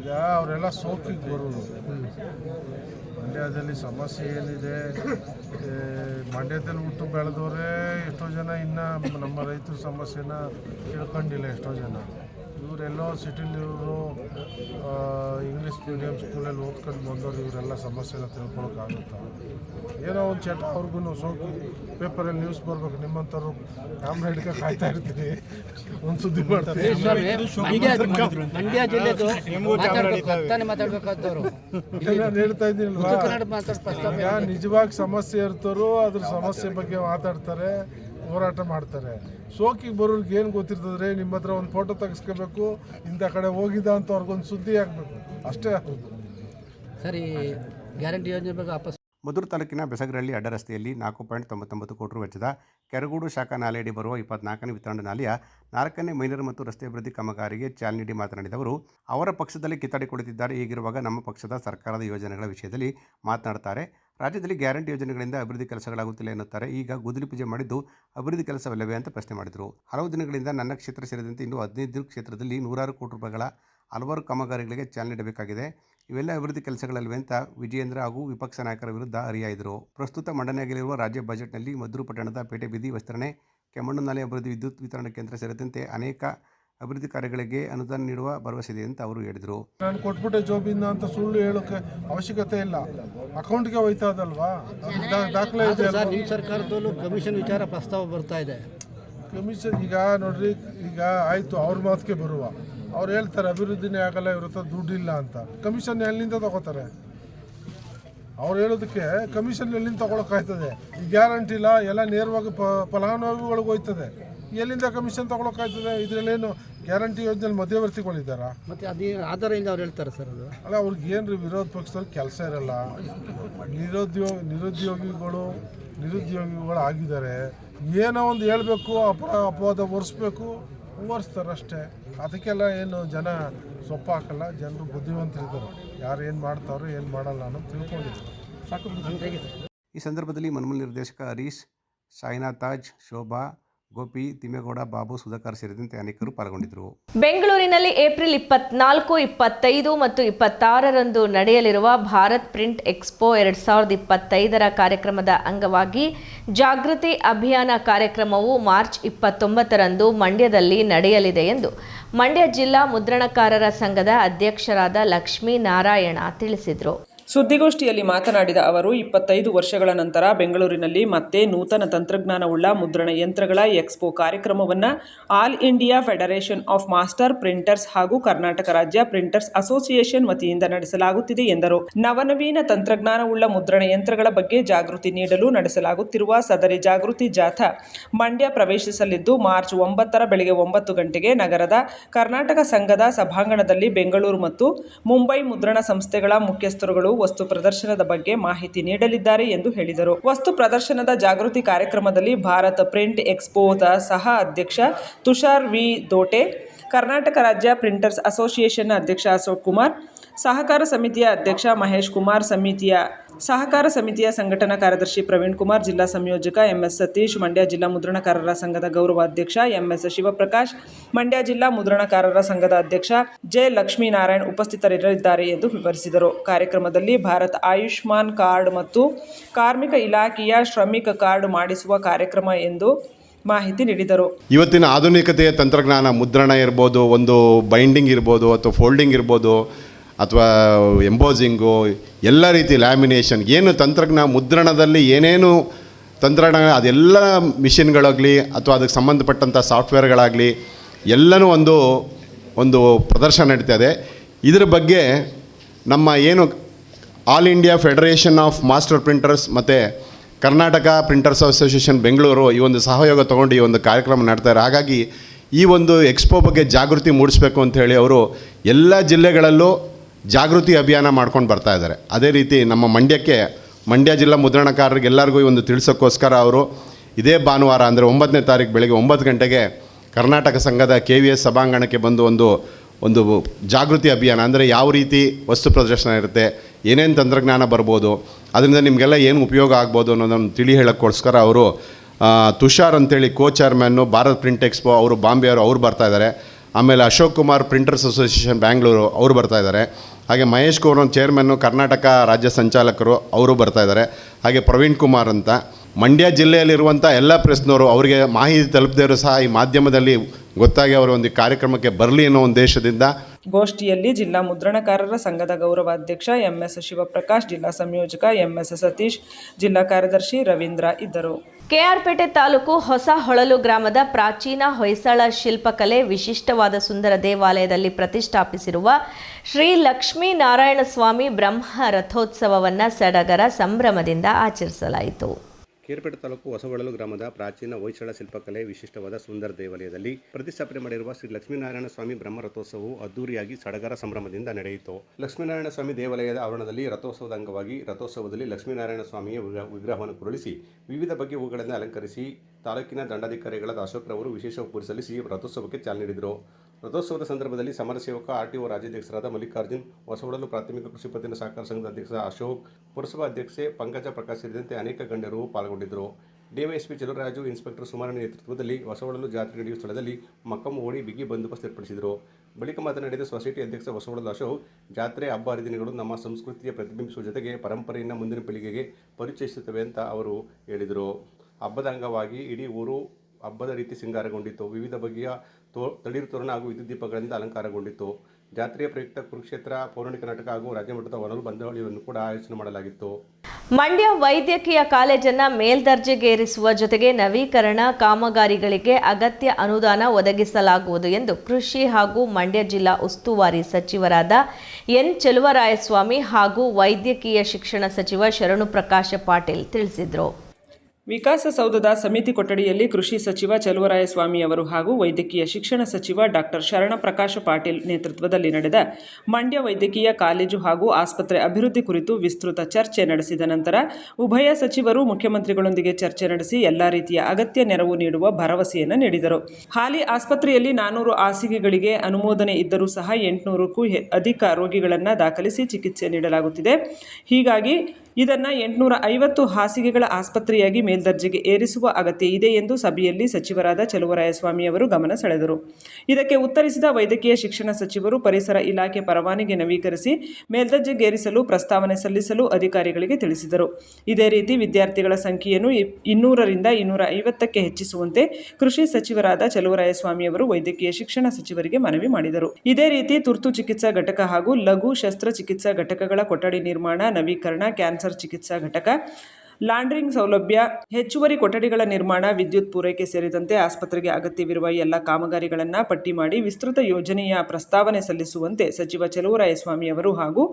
ಈಗ ಅವರೆಲ್ಲ ಸೋಕಿಗೆ ಬರೋರು ಮಂಡ್ಯದಲ್ಲಿ ಸಮಸ್ಯೆ ಏನಿದೆ? ಮಂಡ್ಯದಲ್ಲಿ ಹುಟ್ಟು ಬೆಳೆದವರೇ ಎಷ್ಟೋ ಜನ ಇನ್ನೂ ನಮ್ಮ ರೈತರ ಸಮಸ್ಯೆನ ತಿಳ್ಕೊಂಡಿಲ್ಲ ಎಷ್ಟೋ ಜನ. ಇವರೆಲ್ಲೋ ಸಿಟಿಲಿರೋರು ಇಂಗ್ಲೀಷ್ ಮೀಡಿಯಮ್ ಸ್ಕೂಲಲ್ಲಿ ಓದ್ಕೊಂಡು ಬಂದವರು ಇವರೆಲ್ಲ ಸಮಸ್ಯೆನ ತಿಳ್ಕೊಳಕ್ಕಾಗುತ್ತಾ? ಏನೋ ಒಂದು ಚಟ ಅವ್ರಿಗೂ ಸೋಕಿ. ಪೇಪರಲ್ಲಿ ನ್ಯೂಸ್ ಬರ್ಬೇಕು ನಿಮ್ಮಂಥವ್ರು ಕ್ಯಾಮ್ರಾ ಹಿಡ್ಕೊ ಕಾಯ್ತಾ ಇರ್ತೀರಿ. ಒಂದು ಸುದ್ದಿ ಮಂಡ್ಯ ಮಂಡ್ಯ ಜಿಲ್ಲೆದು ಮಾತಾಡ್ಬೇಕಾದವರು. ನಾನು ಹೇಳ್ತಾ ಇದ್ದೀನಲ್ವಾ? ನಿಜವಾಗಿ ಸಮಸ್ಯೆ ಇರ್ತಾರೋ ಅದ್ರ ಸಮಸ್ಯೆ ಬಗ್ಗೆ ಮಾತಾಡ್ತಾರೆ. ಹೋರಾಟ ಮಾಡ್ತಾರೆ. ಸೋಕಿಗೆ ಬರೋರ್ಗೆ ಏನು ಗೊತ್ತಿರ್ತದ್ರೆ ನಿಮ್ಮ ಹತ್ರ ಒಂದು ಫೋಟೋ ತೆಗೆಸ್ಕೋಬೇಕು ಇಂಥ ಕಡೆ ಹೋಗಿದ್ದ ಅಂತ ಅವ್ರಿಗೊಂದು ಸುದ್ದಿ ಆಗಬೇಕು. ಅಷ್ಟೇ ಅವ್ರದ್ದು ಸರಿ ಗ್ಯಾರಂಟಿ ಯೋಜನೆ ಬಗ್ಗೆ ವಾಪಸ್ ಮಧುರ ತಾಲೂಕಿನ ಬೆಸಗರಹಳ್ಳಿ ಅಡ್ಡರಸ್ತೆಯಲ್ಲಿ ನಾಲ್ಕು ಪಾಯಿಂಟ್ ತೊಂಬತ್ತೊಂಬತ್ತು ಕೋಟಿ ರು ವೆಚ್ಚದ ಕೆರಗೂಡು ಶಾಖಾ ನಾಲೆಯಡಿ ಬರುವ ಇಪ್ಪತ್ನಾಲ್ಕನೇ ವಿತರಣಾ ನಾಲೆಯ ನಾಲ್ಕನೇ ಮೈನರ್ ಮತ್ತು ರಸ್ತೆ ಅಭಿವೃದ್ಧಿ ಕಾಮಗಾರಿಗೆ ಚಾಲನೆ ನೀಡಿ ಮಾತನಾಡಿದ ಅವರು ಅವರ ಪಕ್ಷದಲ್ಲಿ ಕಿತ್ತಾಡಿ ಕುಳಿತಿದ್ದಾರೆ ಹೀಗಿರುವಾಗ ನಮ್ಮ ಪಕ್ಷದ ಸರ್ಕಾರದ ಯೋಜನೆಗಳ ವಿಷಯದಲ್ಲಿ ಮಾತನಾಡ್ತಾರೆ. ರಾಜ್ಯದಲ್ಲಿ ಗ್ಯಾರಂಟಿ ಯೋಜನೆಗಳಿಂದ ಅಭಿವೃದ್ಧಿ ಕೆಲಸಗಳಾಗುತ್ತಿಲ್ಲ ಎನ್ನುತ್ತಾರೆ. ಈಗ ಗುದ್ದಲಿ ಪೂಜೆ ಮಾಡಿದ್ದು ಅಭಿವೃದ್ಧಿ ಕೆಲಸವಲ್ಲವೇ ಅಂತ ಪ್ರಶ್ನೆ ಮಾಡಿದರು. ಹಲವು ದಿನಗಳಿಂದ ನನ್ನ ಕ್ಷೇತ್ರ ಸೇರಿದಂತೆ ಇನ್ನು ಹದಿನೈದು ಕ್ಷೇತ್ರದಲ್ಲಿ ನೂರಾರು ಕೋಟಿ ರೂಪಾಯಿಗಳ ಹಲವಾರು ಕಾಮಗಾರಿಗಳಿಗೆ ಚಾಲನೆ ನೀಡಬೇಕಾಗಿದೆ. ಇವೆಲ್ಲ ಅಭಿವೃದ್ಧಿ ಕೆಲಸಗಳಲ್ಲವೇ ಅಂತ ವಿಜಯೇಂದ್ರ ಹಾಗೂ ವಿಪಕ್ಷ ನಾಯಕರ ವಿರುದ್ಧ ಹರಿಯಾಯಿದರು ಪ್ರಸ್ತುತ ಮಂಡನೆಯಾಗಲಿರುವ ರಾಜ್ಯ ಬಜೆಟ್ನಲ್ಲಿ ಮದ್ರು ಪಟ್ಟಣದ ಪೇಟೆ ಬೀದಿ ವಿಸ್ತರಣೆ, ಕೆಮ್ಮಣ್ಣು ನಾಲೆ ಅಭಿವೃದ್ಧಿ ವಿದ್ಯುತ್ ವಿತರಣಾ ಕೇಂದ್ರ ಸೇರಿದಂತೆ ಅನೇಕ ಅಭಿವೃದ್ಧಿ ಕಾರ್ಯಗಳಿಗೆ ಅನುದಾನ ನೀಡುವ ಭರವಸೆ ಇದೆ ಅಂತ ಅವರು ಹೇಳಿದರು. ನಾನು ಕೊಟ್ಬಿಟ್ಟೆ ಜೋಬಿಂದ ಅಂತ ಸುಳ್ಳು ಹೇಳೋಕೆ ಅವಶ್ಯಕತೆ ಇಲ್ಲ. ಅಕೌಂಟ್ಗೆ ಹೋಯ್ತಾ ಅದಲ್ವಾ ದಾಖಲೆ ಇದೆ ಸರ್ ನಿಮ್ಮ ಸರ್ಕಾರದಲ್ಲೂ ಕಮಿಷನ್ ವಿಚಾರ ಪ್ರಸ್ತಾವ ಬರ್ತಾ ಇದೆ. ಕಮಿಷನ್ ಈಗ ನೋಡ್ರಿ ಈಗ ಆಯಿತು ಅವ್ರ ಮಾತಿಗೆ ಬರುವ. ಅವ್ರು ಹೇಳ್ತಾರೆ ಅಭಿವೃದ್ಧಿನೇ ಆಗಲ್ಲ ಇವ್ರ ಹತ್ರ ದುಡ್ಡಿಲ್ಲ ಅಂತ. ಕಮಿಷನ್ ಎಲ್ಲಿಂದ ತಗೋತಾರೆ? ಅವ್ರು ಹೇಳೋದಕ್ಕೆ ಕಮಿಷನ್ ಎಲ್ಲಿಂದ ತಗೊಳಕ್ಕಾಯ್ತದೆ ಈ ಗ್ಯಾರಂಟಿ ಇಲ್ಲ ಎಲ್ಲ ನೇರವಾಗಿ ಪ ಫಲಾನುಭವಿಗಳಿಗೆ ಹೋಯ್ತದೆ. ಎಲ್ಲಿಂದ ಕಮಿಷನ್ ತಗೊಳಕ್ಕಾಯ್ತದೆ ಇದರಲ್ಲೇನು ಗ್ಯಾರಂಟಿ ಯೋಜನೆಯಲ್ಲಿ ಮಧ್ಯವರ್ತಿಗಳಿದ್ದಾರಾ ಮತ್ತೆ ಅದೇ ಆಧಾರದಿಂದ ಅವ್ರು ಹೇಳ್ತಾರೆ ಸರ್ ಅದು. ಅಲ್ಲ ಅವ್ರಿಗೆ ಏನ್ರಿ ವಿರೋಧ ಪಕ್ಷದಲ್ಲಿ ಕೆಲಸ ಇರಲ್ಲ. ನಿರುದ್ಯೋಗ ನಿರುದ್ಯೋಗಿಗಳು ನಿರುದ್ಯೋಗಿಗಳು ಆಗಿದ್ದಾರೆ. ಏನೋ ಒಂದು ಹೇಳಬೇಕು ಅಪರ ಅಪವಾದ ಒರೆಸ್ಬೇಕು ಒರೆಸ್ತಾರೆ ಅಷ್ಟೇ. ಅದಕ್ಕೆಲ್ಲ ಏನು ಜನ ಸೊಪ್ಪ ಹಾಕಲ್ಲ ಜನರು ಬುದ್ಧಿವಂತರಿದ್ದಾರೆ. ಯಾರು ಏನು ಮಾಡ್ತಾರೋ ಏನು ಮಾಡಲ್ಲ ಅನ್ನೋದು ತಿಳ್ಕೊಂಡಿದ್ದಾರೆ. ಈ ಸಂದರ್ಭದಲ್ಲಿ ಮನ್ಮೂಲ ನಿರ್ದೇಶಕ ಹರೀಶ್ ಸಾಯಿನಾಥ್ ತಾಜ್ ಶೋಭಾ ಗೋಪಿ, ತಿಮ್ಮೇಗೌಡ, ಬಾಬು, ಸುಧಾಕರ್ ಸೇರಿದಂತೆ ಅನೇಕರು ಪಾಲ್ಗೊಂಡಿದ್ದರು. ಬೆಂಗಳೂರಿನಲ್ಲಿ ಏಪ್ರಿಲ್ ಇಪ್ಪತ್ನಾಲ್ಕು, ಇಪ್ಪತ್ತೈದು ಮತ್ತು ಇಪ್ಪತ್ತಾರರಂದು ನಡೆಯಲಿರುವ ಭಾರತ್ ಪ್ರಿಂಟ್ ಎಕ್ಸ್ಪೋ ಎರಡ್ ಸಾವಿರದ ಇಪ್ಪತ್ತೈದರ ಕಾರ್ಯಕ್ರಮದ ಅಂಗವಾಗಿ ಜಾಗೃತಿ ಅಭಿಯಾನ ಕಾರ್ಯಕ್ರಮವು ಮಾರ್ಚ್ ಇಪ್ಪತ್ತೊಂಬತ್ತರಂದು ಮಂಡ್ಯದಲ್ಲಿ ನಡೆಯಲಿದೆ ಎಂದು ಮಂಡ್ಯ ಜಿಲ್ಲಾ ಮುದ್ರಣಕಾರರ ಸಂಘದ ಅಧ್ಯಕ್ಷರಾದ ಲಕ್ಷ್ಮೀ ನಾರಾಯಣ ತಿಳಿಸಿದರು. ಸುದ್ದಿಗೋಷ್ಠಿಯಲ್ಲಿ ಮಾತನಾಡಿದ ಅವರು, ಇಪ್ಪತ್ತೈದು ವರ್ಷಗಳ ನಂತರ ಬೆಂಗಳೂರಿನಲ್ಲಿ ಮತ್ತೆ ನೂತನ ತಂತ್ರಜ್ಞಾನವುಳ್ಳ ಮುದ್ರಣ ಯಂತ್ರಗಳ ಎಕ್ಸ್ಪೋ ಕಾರ್ಯಕ್ರಮವನ್ನು All India Federation of Master Printers ಹಾಗೂ ಕರ್ನಾಟಕ ರಾಜ್ಯ ಪ್ರಿಂಟರ್ಸ್ ಅಸೋಸಿಯೇಷನ್ ವತಿಯಿಂದ ನಡೆಸಲಾಗುತ್ತಿದೆ ಎಂದರು. ನವನವೀನ ತಂತ್ರಜ್ಞಾನವುಳ್ಳ ಮುದ್ರಣ ಯಂತ್ರಗಳ ಬಗ್ಗೆ ಜಾಗೃತಿ ನೀಡಲು ನಡೆಸಲಾಗುತ್ತಿರುವ ಸದರಿ ಜಾಗೃತಿ ಜಾಥಾ ಮಂಡ್ಯ ಪ್ರವೇಶಿಸಲಿದ್ದು, ಮಾರ್ಚ್ ಒಂಬತ್ತರ ಬೆಳಗ್ಗೆ ಒಂಬತ್ತು ಗಂಟೆಗೆ ನಗರದ ಕರ್ನಾಟಕ ಸಂಘದ ಸಭಾಂಗಣದಲ್ಲಿ ಬೆಂಗಳೂರು ಮತ್ತು ಮುಂಬೈ ಮುದ್ರಣ ಸಂಸ್ಥೆಗಳ ಮುಖ್ಯಸ್ಥರುಗಳು ವಸ್ತು ಪ್ರದರ್ಶನದ ಬಗ್ಗೆ ಮಾಹಿತಿ ನೀಡಲಿದ್ದಾರೆ ಎಂದು ಹೇಳಿದರು. ವಸ್ತು ಪ್ರದರ್ಶನದ ಜಾಗೃತಿ ಕಾರ್ಯಕ್ರಮದಲ್ಲಿ ಭಾರತ ಪ್ರಿಂಟ್ ಎಕ್ಸ್ಪೋದ ಸಹ ಅಧ್ಯಕ್ಷ ತುಷಾರ್ ವಿ. ದೋಟೆ, ಕರ್ನಾಟಕ ರಾಜ್ಯ ಪ್ರಿಂಟರ್ಸ್ ಅಸೋಸಿಯೇಷನ್ ಅಧ್ಯಕ್ಷ ಅಶೋಕ್ ಕುಮಾರ್, ಸಹಕಾರ ಸಮಿತಿಯ ಅಧ್ಯಕ್ಷ ಮಹೇಶ್ ಕುಮಾರ್ ಸಮಿತಿಯ ಸಹಕಾರ ಸಮಿತಿಯ ಸಂಘಟನಾ ಕಾರ್ಯದರ್ಶಿ ಪ್ರವೀಣ್ ಕುಮಾರ್, ಜಿಲ್ಲಾ ಸಂಯೋಜಕ ಎಂಎಸ್ ಸತೀಶ್, ಮಂಡ್ಯ ಜಿಲ್ಲಾ ಮುದ್ರಣಕಾರರ ಸಂಘದ ಗೌರವಾಧ್ಯಕ್ಷ ಎಂಎಸ್ ಶಿವಪ್ರಕಾಶ್, ಮಂಡ್ಯ ಜಿಲ್ಲಾ ಮುದ್ರಣಕಾರರ ಸಂಘದ ಅಧ್ಯಕ್ಷ ಜೆ ಲಕ್ಷ್ಮೀನಾರಾಯಣ್ ಉಪಸ್ಥಿತರಿರಲಿದ್ದಾರೆ ಎಂದು ವಿವರಿಸಿದರು. ಕಾರ್ಯಕ್ರಮದಲ್ಲಿ ಭಾರತ್ ಆಯುಷ್ಮಾನ್ ಕಾರ್ಡ್ ಮತ್ತು ಕಾರ್ಮಿಕ ಇಲಾಖೆಯ ಶ್ರಮಿಕ ಕಾರ್ಡ್ ಮಾಡಿಸುವ ಕಾರ್ಯಕ್ರಮ ಎಂದು ಮಾಹಿತಿ ನೀಡಿದರು. ಇವತ್ತಿನ ಆಧುನಿಕತೆಯ ತಂತ್ರಜ್ಞಾನ ಮುದ್ರಣ ಇರ್ಬೋದು, ಒಂದು ಬೈಂಡಿಂಗ್ ಇರ್ಬೋದು ಅಥವಾ ಫೋಲ್ಡಿಂಗ್ ಇರ್ಬೋದು ಅಥವಾ ಎಂಬೋಸಿಂಗು, ಎಲ್ಲ ರೀತಿ ಲ್ಯಾಮಿನೇಷನ್ ಏನು ತಂತ್ರಜ್ಞಾನ ಮುದ್ರಣದಲ್ಲಿ ಏನೇನು ತಂತ್ರಜ್ಞಾನ ಅದೆಲ್ಲ ಮಿಷಿನ್ಗಳಾಗಲಿ ಅಥವಾ ಅದಕ್ಕೆ ಸಂಬಂಧಪಟ್ಟಂಥ ಸಾಫ್ಟ್ವೇರ್ಗಳಾಗಲಿ ಎಲ್ಲನೂ ಒಂದು ಒಂದು ಪ್ರದರ್ಶನ ನಡೀತಾ ಇದೆ ಇದ್ರ ಬಗ್ಗೆ ನಮ್ಮ ಏನು All India Federation of Master Printers ಮತ್ತು ಕರ್ನಾಟಕ ಪ್ರಿಂಟರ್ಸ್ ಅಸೋಸಿಯೇಷನ್ ಬೆಂಗಳೂರು ಈ ಒಂದು ಸಹಯೋಗ ತೊಗೊಂಡು ಈ ಒಂದು ಕಾರ್ಯಕ್ರಮ ಮಾಡ್ತಾರೆ ಹಾಗಾಗಿ ಈ ಒಂದು ಎಕ್ಸ್ಪೋ ಬಗ್ಗೆ ಜಾಗೃತಿ ಮೂಡಿಸಬೇಕು ಅಂತ ಹೇಳಿ ಅವರು ಎಲ್ಲ ಜಿಲ್ಲೆಗಳಲ್ಲೂ ಜಾಗೃತಿ ಅಭಿಯಾನ ಮಾಡ್ಕೊಂಡು ಬರ್ತಾ ಇದ್ದಾರೆ. ಅದೇ ರೀತಿ ನಮ್ಮ ಮಂಡ್ಯಕ್ಕೆ, ಮಂಡ್ಯ ಜಿಲ್ಲಾ ಮುದ್ರಣಕಾರರಿಗೆ ಎಲ್ಲರಿಗೂ ಒಂದು ತಿಳಿಸೋಕ್ಕೋಸ್ಕರ ಅವರು ಇದೇ ಭಾನುವಾರ, ಅಂದರೆ ಒಂಬತ್ತನೇ ತಾರೀಕು ಬೆಳಗ್ಗೆ ಒಂಬತ್ತು ಗಂಟೆಗೆ ಕರ್ನಾಟಕ ಸಂಘದ ಕೆ ವಿ ಎಸ್ ಸಭಾಂಗಣಕ್ಕೆ ಬಂದು ಒಂದು ಒಂದು ಜಾಗೃತಿ ಅಭಿಯಾನ, ಅಂದರೆ ಯಾವ ರೀತಿ ವಸ್ತು ಪ್ರದರ್ಶನ ಇರುತ್ತೆ, ಏನೇನು ತಂತ್ರಜ್ಞಾನ ಬರ್ಬೋದು, ಅದರಿಂದ ನಿಮಗೆಲ್ಲ ಏನು ಉಪಯೋಗ ಆಗ್ಬೋದು ಅನ್ನೋದನ್ನು ತಿಳಿ ಹೇಳೋಕ್ಕೋಸ್ಕರ ಅವರು ತುಷಾರ್ ಅಂತೇಳಿ co chairman Bharat print expo ಅವರು ಬಾಂಬೆಯವರು ಅವ್ರು ಬರ್ತಾ ಇದ್ದಾರೆ. ಆಮೇಲೆ ಅಶೋಕ್ ಕುಮಾರ್ ಪ್ರಿಂಟರ್ಸ್ ಅಸೋಸಿಯೇಷನ್ ಬ್ಯಾಂಗ್ಳೂರು ಅವರು ಬರ್ತಾ ಇದ್ದಾರೆ. ಹಾಗೆ ಮಹೇಶ್ ಕುಮಾರ್ ಚೇರ್ಮನ್ನು ಕರ್ನಾಟಕ ರಾಜ್ಯ ಸಂಚಾಲಕರು ಅವರು ಬರ್ತಾ ಇದ್ದಾರೆ. ಹಾಗೆ ಪ್ರವೀಣ್ ಕುಮಾರ್ ಅಂತ. ಮಂಡ್ಯ ಜಿಲ್ಲೆಯಲ್ಲಿರುವಂಥ ಎಲ್ಲ ಪ್ರೆಸ್ನವರು ಅವರಿಗೆ ಮಾಹಿತಿ ತಲುಪದೇ ಸಹ ಈ ಮಾಧ್ಯಮದಲ್ಲಿ ಗೊತ್ತಾಗಿ ಅವರು ಒಂದು ಕಾರ್ಯಕ್ರಮಕ್ಕೆ ಬರಲಿ ಅನ್ನೋ ಉದ್ದೇಶದಿಂದ ಗೋಷ್ಠಿಯಲ್ಲಿ ಜಿಲ್ಲಾ ಮುದ್ರಣಕಾರರ ಸಂಘದ ಗೌರವಾಧ್ಯಕ್ಷ ಎಂಎಸ್ ಶಿವಪ್ರಕಾಶ್, ಜಿಲ್ಲಾ ಸಂಯೋಜಕ ಎಂಎಸ್ ಸತೀಶ್, ಜಿಲ್ಲಾ ಕಾರ್ಯದರ್ಶಿ ರವೀಂದ್ರ ಇದ್ದರು. ಕೆಆರ್ಪೇಟೆ ತಾಲೂಕು ಹೊಸ ಹೊಳಲು ಗ್ರಾಮದ ಪ್ರಾಚೀನ ಹೊಯ್ಸಳ ಶಿಲ್ಪಕಲೆ ವಿಶಿಷ್ಟವಾದ ಸುಂದರ ದೇವಾಲಯದಲ್ಲಿ ಪ್ರತಿಷ್ಠಾಪಿಸಿರುವ ಶ್ರೀ ಲಕ್ಷ್ಮೀನಾರಾಯಣ ಸ್ವಾಮಿ ಬ್ರಹ್ಮ ರಥೋತ್ಸವವನ್ನು ಸಡಗರ ಸಂಭ್ರಮದಿಂದ ಆಚರಿಸಲಾಯಿತು. ಕೇರ್ಪೇಟೆ ತಾಲೂಕು ಹೊಸಬಳಲು ಗ್ರಾಮದ ಪ್ರಾಚೀನ ಹೊಯ್ಸಳ ಶಿಲ್ಪಕಲೆ ವಿಶಿಷ್ಟವಾದ ಸುಂದರ ದೇವಾಲಯದಲ್ಲಿ ಪ್ರತಿಷ್ಠಾಪನೆ ಮಾಡಿರುವ ಶ್ರೀ ಲಕ್ಷ್ಮೀನಾರಾಯಣ ಸ್ವಾಮಿ ಬ್ರಹ್ಮ ರಥೋತ್ಸವವು ಅದ್ದೂರಿಯಾಗಿ ಸಡಗರ ಸಂಭ್ರಮದಿಂದ ನಡೆಯಿತು. ಲಕ್ಷ್ಮೀನಾರಾಯಣ ಸ್ವಾಮಿ ದೇವಾಲಯದ ಆವರಣದಲ್ಲಿ ರಥೋತ್ಸವದ ಅಂಗವಾಗಿ ರಥೋತ್ಸವದಲ್ಲಿ ಲಕ್ಷ್ಮೀನಾರಾಯಣ ಸ್ವಾಮಿಯ ವಿಗ್ರಹ- ವಿಗ್ರಹವನ್ನು ಕುರುಳಿಸಿ, ವಿವಿಧ ಬಗೆಯ ಹೂಗಳನ್ನು ಅಲಂಕರಿಸಿ, ತಾಲೂಕಿನ ದಂಡಾಧಿಕಾರಿಗಳಾದ ಅಶೋಕ್ ರವರು ವಿಶೇಷ ಪೂಜೆ ಸಿ ರಥೋತ್ಸವಕ್ಕೆ ಚಾಲನೆ ನೀಡಿದರು. ರಥೋತ್ಸವದ ಸಂದರ್ಭದಲ್ಲಿ ಸಮರ ಸೇವಕ ಆರ್ ಟಿಒ ರಾಜ್ಯಾಧ್ಯಕ್ಷರಾದ ಮಲ್ಲಿಕಾರ್ಜುನ್, ಹೊಸವಡಲು ಪ್ರಾಥಮಿಕ ಕೃಷಿ ಪತ್ತಿನ ಸಹಕಾರ ಸಂಘದ ಅಧ್ಯಕ್ಷ ಅಶೋಕ್, ಪುರಸಭಾ ಅಧ್ಯಕ್ಷೆ ಪಂಕಜ ಪ್ರಕಾಶ್ ಸೇರಿದಂತೆ ಅನೇಕ ಗಣ್ಯರು ಪಾಲ್ಗೊಂಡಿದ್ದರು. ಡಿವೈಎಸ್ಪಿ ಚಲುರಾಜು ಇನ್ಸ್ಪೆಕ್ಟರ್ ಸುಮಾರನ ನೇತೃತ್ವದಲ್ಲಿ ಹೊಸವಡಲು ಜಾತ್ರೆ ನಡೆಯುವ ಸ್ಥಳದಲ್ಲಿ ಮಕ್ಕಮ್ಮ ಓಡಿ ಬಿಗಿ ಬಂದೋಬಸ್ತ್ ಏರ್ಪಡಿಸಿದರು. ಬಳಿಕ ಮಾತನಾಡಿದ ಸೊಸೈಟಿ ಅಧ್ಯಕ್ಷ ಹೊಸವಡಲು ಅಶೋಕ್, ಜಾತ್ರೆ ಹಬ್ಬ ಹರಿದಿನಗಳು ನಮ್ಮ ಸಂಸ್ಕೃತಿಯ ಪ್ರತಿಬಿಂಬಿಸುವ ಜೊತೆಗೆ ಪರಂಪರೆಯನ್ನು ಮುಂದಿನ ಪೀಳಿಗೆಗೆ ಪರಿಚಯಿಸುತ್ತವೆ ಅಂತ ಅವರು ಹೇಳಿದರು. ಹಬ್ಬದ ಅಂಗವಾಗಿ ಇಡೀ ಊರು ಹಬ್ಬದ ರೀತಿ ಸಿಂಗಾರಗೊಂಡಿತ್ತು. ವಿವಿಧ ಬಗೆಯ ತೋ, ತಳಿರು ತೋರಣ ಹಾಗೂ ವಿದ್ಯುತ್ ದೀಪಗಳಿಂದ ಅಲಂಕಾರಗೊಂಡಿತ್ತು. ಜಾತ್ರೆಯ ಪ್ರಯುಕ್ತ ಕುರುಕ್ಷೇತ್ರ, ಪೌರಾಣಿಕ ನಾಟಕ ಹಾಗೂ ರಾಜ್ಯಮಟ್ಟದ ಹೊನಲು ಬಂದವಳಿಯನ್ನು ಕೂಡ ಆಯೋಜನೆ ಮಾಡಲಾಗಿತ್ತು. ಮಂಡ್ಯ ವೈದ್ಯಕೀಯ ಕಾಲೇಜನ್ನು ಮೇಲ್ದರ್ಜೆಗೇರಿಸುವ ಜೊತೆಗೆ ನವೀಕರಣ ಕಾಮಗಾರಿಗಳಿಗೆ ಅಗತ್ಯ ಅನುದಾನ ಒದಗಿಸಲಾಗುವುದು ಎಂದು ಕೃಷಿ ಹಾಗೂ ಮಂಡ್ಯ ಜಿಲ್ಲಾ ಉಸ್ತುವಾರಿ ಸಚಿವರಾದ ಎನ್ ಚೆಲುವರಾಯಸ್ವಾಮಿ ಹಾಗೂ ವೈದ್ಯಕೀಯ ಶಿಕ್ಷಣ ಸಚಿವ ಶರಣು ಪ್ರಕಾಶ ಪಾಟೀಲ್ ತಿಳಿಸಿದರು. ವಿಕಾಸಸೌಧದ ಸಮಿತಿ ಕೊಠಡಿಯಲ್ಲಿ ಕೃಷಿ ಸಚಿವ ಚಲುವರಾಯಸ್ವಾಮಿ ಅವರು ಹಾಗೂ ವೈದ್ಯಕೀಯ ಶಿಕ್ಷಣ ಸಚಿವ ಡಾಕ್ಟರ್ ಶರಣಪ್ರಕಾಶ ಪಾಟೀಲ್ ನೇತೃತ್ವದಲ್ಲಿ ನಡೆದ ಮಂಡ್ಯ ವೈದ್ಯಕೀಯ ಕಾಲೇಜು ಹಾಗೂ ಆಸ್ಪತ್ರೆ ಅಭಿವೃದ್ಧಿ ಕುರಿತು ವಿಸ್ತೃತ ಚರ್ಚೆ ನಡೆಸಿದ ನಂತರ ಉಭಯ ಸಚಿವರು ಮುಖ್ಯಮಂತ್ರಿಗಳೊಂದಿಗೆ ಚರ್ಚೆ ನಡೆಸಿ ಎಲ್ಲ ರೀತಿಯ ಅಗತ್ಯ ನೆರವು ನೀಡುವ ಭರವಸೆಯನ್ನು ನೀಡಿದರು. ಹಾಲಿ ಆಸ್ಪತ್ರೆಯಲ್ಲಿ ನಾನೂರು ಹಾಸಿಗೆಗಳಿಗೆ ಅನುಮೋದನೆ ಇದ್ದರೂ ಸಹ ಎಂಟುನೂರಕ್ಕೂ ಅಧಿಕ ರೋಗಿಗಳನ್ನು ದಾಖಲಿಸಿ ಚಿಕಿತ್ಸೆ ನೀಡಲಾಗುತ್ತಿದೆ. ಹೀಗಾಗಿ ಇದನ್ನು ಎಂಟುನೂರ ಐವತ್ತು ಹಾಸಿಗೆಗಳ ಆಸ್ಪತ್ರೆಯಾಗಿ ಮೇಲ್ದರ್ಜೆಗೆ ಏರಿಸುವ ಅಗತ್ಯ ಇದೆ ಎಂದು ಸಭೆಯಲ್ಲಿ ಸಚಿವರಾದ ಚಲುವರಾಯಸ್ವಾಮಿ ಅವರು ಗಮನ ಸೆಳೆದರು. ಇದಕ್ಕೆ ಉತ್ತರಿಸಿದ ವೈದ್ಯಕೀಯ ಶಿಕ್ಷಣ ಸಚಿವರು, ಪರಿಸರ ಇಲಾಖೆ ಪರವಾನಿಗೆ ನವೀಕರಿಸಿ ಮೇಲ್ದರ್ಜೆಗೇರಿಸಲು ಪ್ರಸ್ತಾವನೆ ಸಲ್ಲಿಸಲು ಅಧಿಕಾರಿಗಳಿಗೆ ತಿಳಿಸಿದರು. ಇದೇ ರೀತಿ ವಿದ್ಯಾರ್ಥಿಗಳ ಸಂಖ್ಯೆಯನ್ನು ಇನ್ನೂರರಿಂದ ಇನ್ನೂರ ಐವತ್ತಕ್ಕೆ ಹೆಚ್ಚಿಸುವಂತೆ ಕೃಷಿ ಸಚಿವರಾದ ಚಲುವರಾಯಸ್ವಾಮಿ ಅವರು ವೈದ್ಯಕೀಯ ಶಿಕ್ಷಣ ಸಚಿವರಿಗೆ ಮನವಿ ಮಾಡಿದರು. ಇದೇ ರೀತಿ ತುರ್ತು ಚಿಕಿತ್ಸಾ ಘಟಕ ಹಾಗೂ ಲಘು ಶಸ್ತ್ರಚಿಕಿತ್ಸಾ ಘಟಕಗಳ ಕೊಠಡಿ ನಿರ್ಮಾಣ, ನವೀಕರಣ, ಕ್ಯಾನ್ಸರ್ ಚಿಕಿತ್ಸಾ ಘಟಕ ಲಾಂಡ್ರಿಂಗ್ ಸೌಲಭ್ಯ, ಹೆಚ್ಚುವರಿ ಕೊಠಡಿಗಳ ನಿರ್ಮಾಣ, ವಿದ್ಯುತ್ ಪೂರೈಕೆ ಸೇರಿದಂತೆ ಆಸ್ಪತ್ರೆಗೆ ಅಗತ್ಯವಿರುವ ಎಲ್ಲ ಕಾಮಗಾರಿಗಳನ್ನು ಪಟ್ಟಿ ಮಾಡಿ ವಿಸ್ತೃತ ಯೋಜನೆಯ ಪ್ರಸ್ತಾವನೆ ಸಲ್ಲಿಸುವಂತೆ ಸಚಿವ ಚಲುವರಾಯಸ್ವಾಮಿ ಅವರು ಹಾಗೂ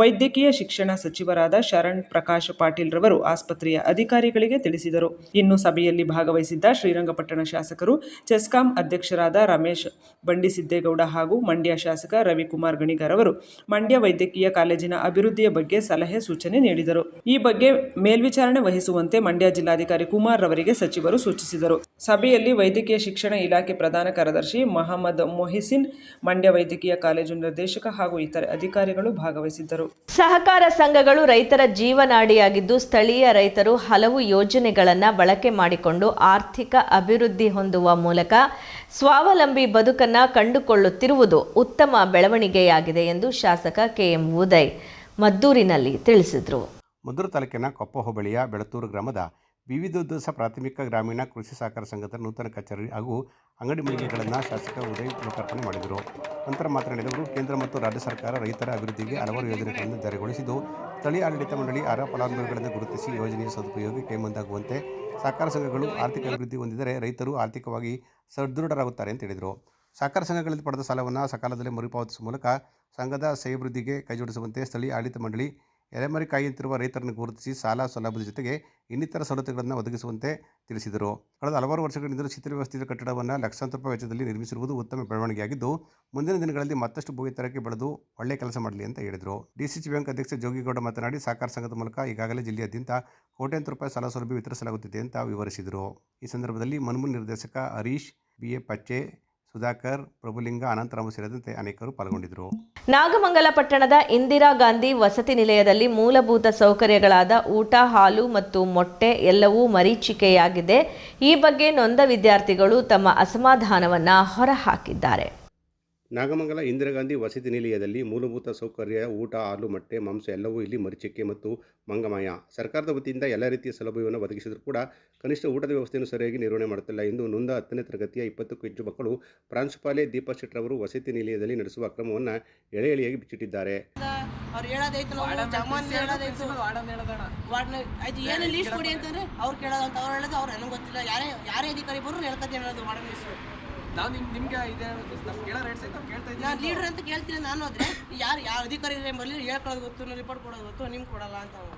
ವೈದ್ಯಕೀಯ ಶಿಕ್ಷಣ ಸಚಿವರಾದ ಶರಣ್ ಪ್ರಕಾಶ್ ಪಾಟೀಲ್ ರವರು ಆಸ್ಪತ್ರೆಯ ಅಧಿಕಾರಿಗಳಿಗೆ ತಿಳಿಸಿದರು. ಇನ್ನು ಸಭೆಯಲ್ಲಿ ಭಾಗವಹಿಸಿದ್ದ ಶ್ರೀರಂಗಪಟ್ಟಣ ಶಾಸಕರು, ಚೆಸ್ಕಾಂ ಅಧ್ಯಕ್ಷರಾದ ರಮೇಶ್ ಬಂಡಿಸಿದ್ದೇಗೌಡ ಹಾಗೂ ಮಂಡ್ಯ ಶಾಸಕ ರವಿಕುಮಾರ್ ಗಣಿಗರ್ ಅವರು ಮಂಡ್ಯ ವೈದ್ಯಕೀಯ ಕಾಲೇಜಿನ ಅಭಿವೃದ್ಧಿಯ ಬಗ್ಗೆ ಸಲಹೆ ಸೂಚನೆ ನೀಡಿದರು. ಈ ಬಗ್ಗೆ ಮೇಲ್ವಿಚಾರಣೆ ವಹಿಸುವಂತೆ ಮಂಡ್ಯ ಜಿಲ್ಲಾಧಿಕಾರಿ ಕುಮಾರ್ ರವರಿಗೆ ಸಚಿವರು ಸೂಚಿಸಿದರು. ಸಭೆಯಲ್ಲಿ ವೈದ್ಯಕೀಯ ಶಿಕ್ಷಣ ಇಲಾಖೆ ಪ್ರಧಾನ ಕಾರ್ಯದರ್ಶಿ ಮಹಮ್ಮದ್ ಮೊಹಿಸಿನ್, ಮಂಡ್ಯ ವೈದ್ಯಕೀಯ ಕಾಲೇಜು ನಿರ್ದೇಶಕ ಹಾಗೂ ಇತರೆ ಅಧಿಕಾರಿಗಳು ಭಾಗವಹಿಸಿದ್ದರು. ಸಹಕಾರ ಸಂಘಗಳು ರೈತರ ಜೀವನಾಡಿಯಾಗಿದ್ದು, ಸ್ಥಳೀಯ ರೈತರು ಹಲವು ಯೋಜನೆಗಳನ್ನು ಬಳಕೆ ಮಾಡಿಕೊಂಡು ಆರ್ಥಿಕ ಅಭಿವೃದ್ಧಿ ಹೊಂದುವ ಮೂಲಕ ಸ್ವಾವಲಂಬಿ ಬದುಕನ್ನು ಕಂಡುಕೊಳ್ಳುತ್ತಿರುವುದು ಉತ್ತಮ ಬೆಳವಣಿಗೆಯಾಗಿದೆ ಎಂದು ಶಾಸಕ ಕೆಎಂ ಉದಯ್ ಮದ್ದೂರಿನಲ್ಲಿ ತಿಳಿಸಿದರು. ಮದ್ದೂರು ತಾಲೂಕಿನ ಕೊಪ್ಪ ಹೋಬಳಿಯ ಬೆಳತೂರು ಗ್ರಾಮದ ವಿವಿಧೋದ್ದೇಶ ಪ್ರಾಥಮಿಕ ಗ್ರಾಮೀಣ ಕೃಷಿ ಸಹಕಾರ ಸಂಘದ ನೂತನ ಕಚೇರಿ ಹಾಗೂ ಅಂಗಡಿ ಮಳಿಗೆಗಳನ್ನು ಶಾಸಕ ಉದಯ್ ಲೋಕಾರ್ಪಣೆ ಮಾಡಿದರು. ನಂತರ ಮಾತನಾಡಿದವರು ಕೇಂದ್ರ ಮತ್ತು ರಾಜ್ಯ ಸರ್ಕಾರ ರೈತರ ಅಭಿವೃದ್ಧಿಗೆ ಹಲವಾರು ಯೋಜನೆಗಳನ್ನು ಜಾರಿಗೊಳಿಸಿದ್ದು, ಸ್ಥಳೀಯ ಆಡಳಿತ ಮಂಡಳಿ ಆರ ಫಲಾನುಭವಿಗಳನ್ನು ಗುರುತಿಸಿ ಯೋಜನೆಯ ಸದುಪಯೋಗಕ್ಕೆ ಮುಂದಾಗುವಂತೆ ಸಹಕಾರ ಸಂಘಗಳು ಆರ್ಥಿಕ ಅಭಿವೃದ್ಧಿ ಹೊಂದಿದರೆ ರೈತರು ಆರ್ಥಿಕವಾಗಿ ಸದೃಢರಾಗುತ್ತಾರೆ ಅಂತ ಹೇಳಿದರು. ಸಹಕಾರ ಸಂಘಗಳಲ್ಲಿ ಪಡೆದ ಸಾಲವನ್ನು ಸಕಾಲದಲ್ಲಿ ಮರುಪಾವತಿಸುವ ಮೂಲಕ ಸಂಘದ ಶ್ರೇಯೋಭಿವೃದ್ಧಿಗೆ ಕೈಜೋಡಿಸುವಂತೆ ಸ್ಥಳೀಯ ಆಡಳಿತ ಮಂಡಳಿ ಎಲೆಮರಿ ಕಾಯುತ್ತಿರುವ ರೈತರನ್ನು ಗುರುತಿಸಿ ಸಾಲ ಸೌಲಭ್ಯದ ಜೊತೆಗೆ ಇನ್ನಿತರ ಸವಲತ್ತುಗಳನ್ನು ಒದಗಿಸುವಂತೆ ತಿಳಿಸಿದರು. ಕಳೆದ ಹಲವಾರು ವರ್ಷಗಳಿಂದ ಶಿಥಿಲ ವ್ಯವಸ್ಥಿತ ಕಟ್ಟಡವನ್ನು ಲಕ್ಷಾಂತರ ರೂಪಾಯಿ ವೆಚ್ಚದಲ್ಲಿ ನಿರ್ಮಿಸಿರುವುದು ಉತ್ತಮ ಬೆಳವಣಿಗೆಯಾಗಿದ್ದು, ಮುಂದಿನ ದಿನಗಳಲ್ಲಿ ಮತ್ತಷ್ಟು ಭೂವಿತರಕ್ಕೆ ಬೆಳೆದು ಒಳ್ಳೆಯ ಕೆಲಸ ಮಾಡಲಿ ಅಂತ ಹೇಳಿದರು. ಡಿಸಿಸಿ ಬ್ಯಾಂಕ್ ಅಧ್ಯಕ್ಷ ಜೋಗಿಗೌಡ ಮಾತನಾಡಿ, ಸಹಕಾರ ಸಂಘದ ಮೂಲಕ ಈಗಾಗಲೇ ಜಿಲ್ಲೆಯಾದ್ಯಂತ ಕೋಟ್ಯಂತರ ರೂಪಾಯಿ ಸಾಲ ಸೌಲಭ್ಯ ವಿತರಿಸಲಾಗುತ್ತಿದೆ ಅಂತ ವಿವರಿಸಿದರು. ಈ ಸಂದರ್ಭದಲ್ಲಿ ಮನ್ಮೂಲ್ ನಿರ್ದೇಶಕ ಹರೀಶ್, ಬಿ. ಎ. ಪಚ್ಚೆ ಸುಧಾಕರ್, ಪ್ರಭುಲಿಂಗ, ಅನಂತರಾಮ ಸೇರಿದಂತೆ ಅನೇಕರು ಪಾಲ್ಗೊಂಡಿದ್ದರು. ನಾಗಮಂಗಲ ಪಟ್ಟಣದ ಇಂದಿರಾ ಗಾಂಧಿ ವಸತಿ ನಿಲಯದಲ್ಲಿ ಮೂಲಭೂತ ಸೌಕರ್ಯಗಳಾದ ಊಟ, ಹಾಲು ಮತ್ತು ಮೊಟ್ಟೆ ಎಲ್ಲವೂ ಮರೀಚಿಕೆಯಾಗಿದೆ. ಈ ಬಗ್ಗೆ ನೊಂದ ವಿದ್ಯಾರ್ಥಿಗಳು ತಮ್ಮ ಅಸಮಾಧಾನವನ್ನು ಹೊರಹಾಕಿದ್ದಾರೆ. ನಾಗಮಂಗಲ ಇಂದಿರಾ ಗಾಂಧಿ ವಸತಿ ನಿಲಯದಲ್ಲಿ ಮೂಲಭೂತ ಸೌಕರ್ಯ ಊಟ ಹಾಲು ಮೊಟ್ಟೆ ಮಾಂಸ ಎಲ್ಲವೂ ಇಲ್ಲಿ ಮರಿಚಿಕೆ ಮತ್ತು ಮಂಗಮಯ. ಸರ್ಕಾರದ ವತಿಯಿಂದ ಎಲ್ಲ ರೀತಿಯ ಸೌಲಭ್ಯವನ್ನು ಒದಗಿಸಿದರೂ ಕೂಡ ಕನಿಷ್ಠ ಊಟದ ವ್ಯವಸ್ಥೆಯನ್ನು ಸರಿಯಾಗಿ ನಿರ್ವಹಣೆ ಮಾಡುತ್ತಿಲ್ಲ. ಎಂದು ನೊಂದ ಹತ್ತನೇ ತರಗತಿಯ ಇಪ್ಪತ್ತಕ್ಕೂ ಹೆಚ್ಚು ಮಕ್ಕಳು ಪ್ರಾಂಶುಪಾಲೆ ದೀಪಾ ಶೆಟ್ಟರವರು ವಸತಿ ನಿಲಯದಲ್ಲಿ ನಡೆಸುವ ಅಕ್ರಮವನ್ನು ಎಳೆ ಎಳೆಯಾಗಿ ಬಿಚ್ಚಿಟ್ಟಿದ್ದಾರೆ. ಅವ್ರು ಅವ್ರು ಕೇಳೋದಂತ ಅವ್ರು ಹೇಳೋದು ಅವ್ರು ನನಗೆ ಗೊತ್ತಿಲ್ಲ. ಯಾರೇ ಯಾರೇ ಅಧಿಕಾರಿ ಬರೋರು ಹೇಳ್ಕೊತೀನಿ ಹೇಳೋದು ವಾರ್ಡನ್ ನಾವು ನಿಮ್ ನಿಮ್ಗೆ ಇದೆ ನಾವು ಕೇಳೋ ನಾವು ಕೇಳ್ತಾ ಇದ್ದೀವಿ ನಾನು ಲೀಡರ್ ಅಂತ ಕೇಳ್ತೀನಿ ನಾನು ಆದರೆ ಯಾರು ಯಾವ ಅಧಿಕಾರಿ ಬರಲಿ ಹೇಳ್ಕೊಳ್ಳೋದು ಗೊತ್ತು ರಿಪೋರ್ಟ್ ಕೊಡೋದು ಗೊತ್ತು ನಿಮ್ಗೆ ಕೊಡಲ್ಲ ಅಂತ ಅವ್ರು.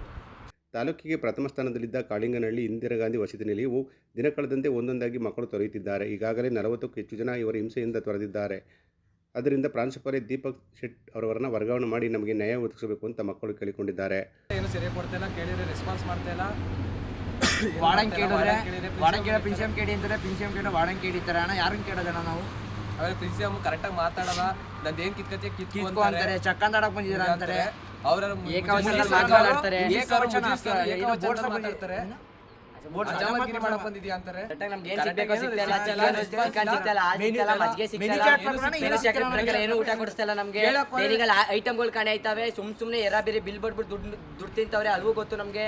ತಾಲೂಕಿಗೆ ಪ್ರಥಮ ಸ್ಥಾನದಲ್ಲಿದ್ದ ಕಾಳಿಂಗನಹಳ್ಳಿ ಇಂದಿರಾ ಗಾಂಧಿ ವಸತಿ ನಿಲಯವು ದಿನ ಕಳೆದಂತೆ ಒಂದೊಂದಾಗಿ ಮಕ್ಕಳು ತೊರೆಯುತ್ತಿದ್ದಾರೆ. ಈಗಾಗಲೇ ನಲವತ್ತಕ್ಕೂ ಹೆಚ್ಚು ಜನ ಇವರ ಹಿಂಸೆಯಿಂದ ತೊರೆದಿದ್ದಾರೆ. ಅದರಿಂದ ಪ್ರಾಂಶುಪಾಲೆ ದೀಪಕ್ ಶೆಟ್ ಅವರವರನ್ನ ವರ್ಗಾವಣೆ ಮಾಡಿ ನಮಗೆ ನ್ಯಾಯ ಒದಗಿಸಬೇಕು ಅಂತ ಮಕ್ಕಳು ಕೇಳಿಕೊಂಡಿದ್ದಾರೆ. ಏನು ಸರಿಯಾಗಿ ಕೊಡ್ತಾ ಇಲ್ಲ ಕೇಳಿದ್ರೆ ರೆಸ್ಪಾನ್ಸ್ ಮಾಡ್ತಾ ಇಲ್ಲ. ವಾರ್ಡನ್ ಕೇಳಿದ್ರೆ ವಾರ್ಡನ್ ಕೇಳೋ ಪಿನ್ಶಮ್ ಕೇಳಿ ಅಂತಾರೆ ಪಿನ್ಶಮ್ ಕೇಳೋ ವಾರ್ಡನ್ ಕೇಳಿದ್ದಾರೆ ಅಣ್ಣ ಯಾರನ್ನ ಕೇಳೋದಣ್ಣ ನಾವು? ಆಮೇಲೆ ಪ್ರಿನ್ಸಿಪಲ್ ಕರೆಕ್ಟಾಗಿ ಮಾತಾಡಲ್ಲ ನಂದು ಏನ್ ಕಿತ್ಕತ್ತೆ ಕಿತ್ಕೊ ಅಂತಾರೆ. ಚಕ್ಕಂದ ಆಡಕ್ ಬಂದಿದ್ದೀರಾ ಅಂತಾರೆ. ಅವರ ಏಕವಚನ ಮಾತಾಡ್ತಾರೆ. ಏಕವಚನ ಏಕವಚನ ಮಾತಾಡ್ತಾರೆ. ಮಾಡಕ್ ಬಂದಿದ್ಯಾ ಅಂತಾರೆ? ಏನ್ ಊಟ ಕೊಡಿಸ್ತಾ ಇಲ್ಲ ನಮ್ಗೆ. ಐಟಮ್ಗಳು ಕಾಣೆ ಆಯ್ತವೆ ಸುಮ್ ಸುಮ್ನೆ ಎರ ಬೇರೆ ಬಿಲ್ ಬಡ್ಬಿಟ್ಟು ದುಡ್ಡು ದುಡ್ಡು ತಿಂತವ್ರೆ ಅದು ಗೊತ್ತು ನಮ್ಗೆ.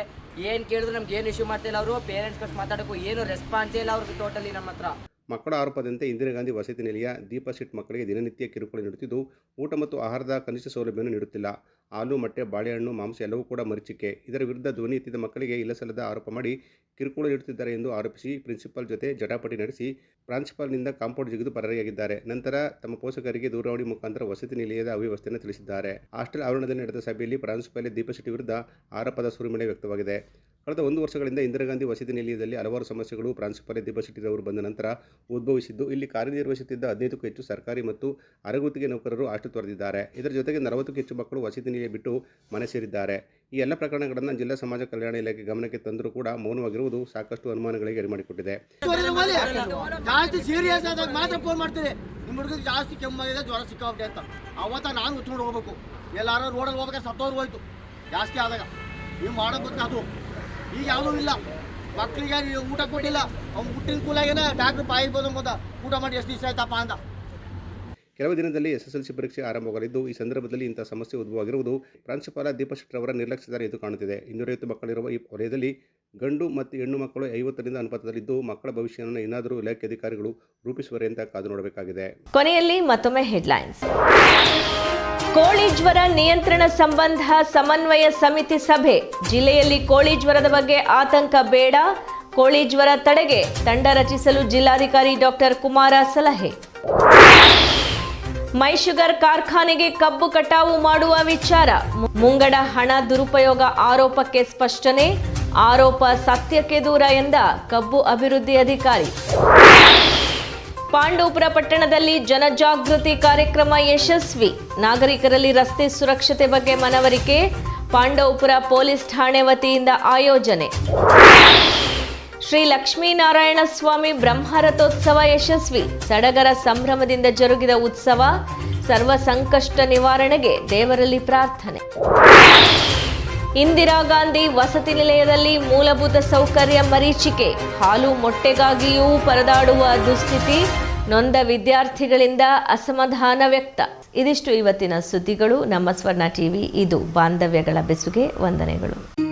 ಏನ್ ಕೇಳಿದ್ರು ನಮ್ಗೆ ಏನು ಇಶ್ಯೂ ಮಾಡ್ತಿಲ್ಲ ಅವರು. ಪೇರೆಂಟ್ಸ್ ಕಷ್ಟ ಮಾತಾಡಕ್ಕೂ ಏನು ರೆಸ್ಪಾನ್ಸ್ ಇಲ್ಲ ಅವ್ರಿಗೆ ಟೋಟಲಿ ನಮ್ಮ ಹತ್ರ. ಮಕ್ಕಳ ಆರೋಪದಂತೆ ಇಂದಿರಾ ಗಾಂಧಿ ವಸತಿ ನಿಲಯ ದೀಪಸಿಟ್ ಮಕ್ಕಳಿಗೆ ದಿನನಿತ್ಯ ಕಿರುಕುಳ ನೀಡುತ್ತಿದ್ದು, ಊಟ ಮತ್ತು ಆಹಾರದ ಕನಿಷ್ಠ ಸೌಲಭ್ಯವನ್ನು ನೀಡುತ್ತಿಲ್ಲ. ಹಾಲು, ಮೊಟ್ಟೆ, ಬಾಳೆಹಣ್ಣು, ಮಾಂಸ ಎಲ್ಲವೂ ಕೂಡ ಮರೀಚಿಕೆ. ಇದರ ವಿರುದ್ಧ ಧ್ವನಿ ಎತ್ತಿದ ಮಕ್ಕಳಿಗೆ ಇಲ್ಲಸಲ್ಲದ ಆರೋಪ ಮಾಡಿ ಕಿರುಕುಳ ನೀಡುತ್ತಿದ್ದಾರೆ ಎಂದು ಆರೋಪಿಸಿ ಪ್ರಿನ್ಸಿಪಾಲ್ ಜೊತೆ ಜಟಾಪಟಿ ನಡೆಸಿ ಪ್ರಾಂಶುಪಾಲ್ನಿಂದ ಕಾಂಪೌಂಡ್ ಜಿಗಿದು ಪರಾರಿಯಾಗಿದ್ದಾರೆ. ನಂತರ ತಮ್ಮ ಪೋಷಕರಿಗೆ ದೂರವಾಣಿ ಮುಖಾಂತರ ವಸತಿ ನಿಲಯದ ಅವ್ಯವಸ್ಥೆಯನ್ನು ತಿಳಿಸಿದ್ದಾರೆ. ಹಾಸ್ಟೆಲ್ ಆವರಣದಲ್ಲಿ ನಡೆದ ಸಭೆಯಲ್ಲಿ ಪ್ರಾಂಶುಪಾಲೆ ದೀಪಶೆಟ್ಟಿ ವಿರುದ್ಧ ಆರೋಪದ ಸುರಿಮಳೆ ವ್ಯಕ್ತವಾಗಿದೆ. ಕಳೆದ ಒಂದು ವರ್ಷಗಳಿಂದ ಇಂದಿರಾ ಗಾಂಧಿ ವಸತಿ ನಿಲಯದಲ್ಲಿ ಹಲವಾರು ಸಮಸ್ಯೆಗಳು ಪ್ರಾಂಶುಪಾಲ ದಿಬ್ಬಶೆಟ್ಟಿರವರು ಶೆಟ್ಟಿರವರು ಬಂದ ನಂತರ ಉದ್ಭವಿಸಿದ್ದು. ಇಲ್ಲಿ ಕಾರ್ಯನಿರ್ವಹಿಸುತ್ತಿದ್ದ ಹದಿನೈದಕ್ಕೂ ಹೆಚ್ಚು ಸರ್ಕಾರಿ ಮತ್ತು ಅರಗುತ್ತಿಗೆ ನೌಕರರು ಅಷ್ಟು ತೊರೆದಿದ್ದಾರೆ. ಇದರ ಜೊತೆಗೆ ನಲವತ್ತಕ್ಕೂ ಹೆಚ್ಚು ಮಕ್ಕಳು ವಸತಿ ನಿಲಯ ಬಿಟ್ಟು ಮನೆ ಸೇರಿದ್ದಾರೆ. ಈ ಎಲ್ಲ ಪ್ರಕರಣಗಳನ್ನು ಜಿಲ್ಲಾ ಸಮಾಜ ಕಲ್ಯಾಣ ಇಲಾಖೆ ಗಮನಕ್ಕೆ ತಂದರೂ ಕೂಡ ಮೌನವಾಗಿರುವುದು ಸಾಕಷ್ಟು ಅನುಮಾನಗಳಿಗೆ ಎಡೆಮಾಡಿಕೊಟ್ಟಿದೆ ಜಾಸ್ತಿ ಸೀರಿಯಸ್ ಆದಾಗ ಮಾತ್ರ ಫೋನ್ ಮಾಡ್ತೀರಿ ನಿಮ್ಮ ಹುಡುಗರಿಗೆ ಜಾಸ್ತಿ ಕೆಮ್ಮಾಗಿದೆ ಜ್ವರ ಸಿಕ್ಕಾಬಿಟ್ಟೆ ಅಂತ. ಅವತ್ತ ನಾನು ಹೋಗ್ಬೇಕು. ಎಲ್ಲಾರು ರೋಡಲ್ಲಿ ಹೋಗ್ಬೇಕಾದ್ರೆ ಸತ್ತೋರು ಹೋಯ್ತು. ಜಾಸ್ತಿ ಆದಾಗ. ನೀವು ಮಾಡೋದು ಅದು ಈಗ ಯಾವುದೂ ಇಲ್ಲ. ಮಕ್ಕಳಿಗೆ ಊಟ ಕೊಟ್ಟಿಲ್ಲ, ಅವ್ನು ಹುಟ್ಟಿನ ಕೂಲಾಗೇನೆ ಡಾಕ್ಟ್ರ್ ಬಾಯಿ ಬೋದ ಊಟ ಮಾಡಿ ಎಷ್ಟು ದಿವಸ ಆಯ್ತಪ್ಪ ಅಂತ. ಕೆಲವು ದಿನದಲ್ಲಿ ಎಸ್ಎಸ್ಎಲ್ಸಿ ಪರೀಕ್ಷೆ ಆರಂಭವಾಗಲಿದ್ದು, ಈ ಸಂದರ್ಭದಲ್ಲಿ ಇಂತಹ ಸಮಸ್ಯೆ ಉದ್ಭವವಾಗಿರುವುದು ಪ್ರಾಂಶುಪಾಲ ದೀಪಶೆಟ್ಟರ್ ಅವರ ನಿರ್ಲಕ್ಷ್ಯದ ಇದು ಕಾಣುತ್ತಿದೆ. ಇನ್ನೂರೈವತ್ತು ಮಕ್ಕಳಿರುವ ಈ ವಲಯದಲ್ಲಿ ಗಂಡು ಮತ್ತು ಹೆಣ್ಣು ಮಕ್ಕಳು ಐವತ್ತರಿಂದ ಅನುಪಾತದಲ್ಲಿದ್ದು ಮಕ್ಕಳ ಭವಿಷ್ಯವನ್ನು ಏನಾದರೂ ಇಲಾಖೆ ಅಧಿಕಾರಿಗಳು ರೂಪಿಸುವರೆ ಅಂತ ಕಾದು ನೋಡಬೇಕಾಗಿದೆ. ಕೊನೆಯಲ್ಲಿ ಮತ್ತೊಮ್ಮೆ ಹೆಡ್ಲೈನ್ಸ್. ಕೋಳಿ ಜ್ವರ ನಿಯಂತ್ರಣ ಸಂಬಂಧ ಸಮನ್ವಯ ಸಮಿತಿ ಸಭೆ. ಜಿಲ್ಲೆಯಲ್ಲಿ ಕೋಳಿ ಜ್ವರದ ಬಗ್ಗೆ ಆತಂಕ ಬೇಡ. ಕೋಳಿ ಜ್ವರ ತಡೆಗೆ ತಂಡ ರಚಿಸಲು ಜಿಲ್ಲಾಧಿಕಾರಿ ಡಾಕ್ಟರ್ ಕುಮಾರ ಸಲಹೆ. ಮೈ ಶುಗರ್ ಕಾರ್ಖಾನೆಗೆ ಕಬ್ಬು ಕಟಾವು ಮಾಡುವ ವಿಚಾರ. ಮುಂಗಡ ಹಣ ದುರುಪಯೋಗ ಆರೋಪಕ್ಕೆ ಸ್ಪಷ್ಟನೆ. ಆರೋಪ ಸತ್ಯಕ್ಕೆ ದೂರ ಎಂದ ಕಬ್ಬು ಅಭಿವೃದ್ಧಿ ಅಧಿಕಾರಿ. ಪಾಂಡವಪುರ ಪಟ್ಟಣದಲ್ಲಿ ಜನಜಾಗೃತಿ ಕಾರ್ಯಕ್ರಮ ಯಶಸ್ವಿ. ನಾಗರಿಕರಲ್ಲಿ ರಸ್ತೆ ಸುರಕ್ಷತೆ ಬಗ್ಗೆ ಮನವರಿಕೆ, ಪಾಂಡವಪುರ ಪೊಲೀಸ್ ಠಾಣೆ ವತಿಯಿಂದ ಆಯೋಜನೆ. ಶ್ರೀ ಲಕ್ಷ್ಮೀನಾರಾಯಣ ಸ್ವಾಮಿ ಬ್ರಹ್ಮರಥೋತ್ಸವ ಯಶಸ್ವಿ. ಸಡಗರ ಸಂಭ್ರಮದಿಂದ ಜರುಗಿದ ಉತ್ಸವ, ಸರ್ವ ಸಂಕಷ್ಟ ನಿವಾರಣೆಗೆ ದೇವರಲ್ಲಿ ಪ್ರಾರ್ಥನೆ. ಇಂದಿರಾ ಗಾಂಧಿ ವಸತಿ ನಿಲಯದಲ್ಲಿ ಮೂಲಭೂತ ಸೌಕರ್ಯ ಮರೀಚಿಕೆ. ಹಾಲು ಮೊಟ್ಟೆಗಾಗಿಯೂ ಪರದಾಡುವ ದುಸ್ಥಿತಿ ನೊಂದ ವಿದ್ಯಾರ್ಥಿಗಳಿಂದ ಅಸಮಾಧಾನ ವ್ಯಕ್ತ. ಇದಿಷ್ಟು ಇವತ್ತಿನ ಸುದ್ದಿಗಳು. ನಮ್ಮ ಸ್ವರ್ಣ ಟಿವಿ, ಇದು ಬಾಂಧವ್ಯಗಳ ಬೆಸುಗೆ. ವಂದನೆಗಳು.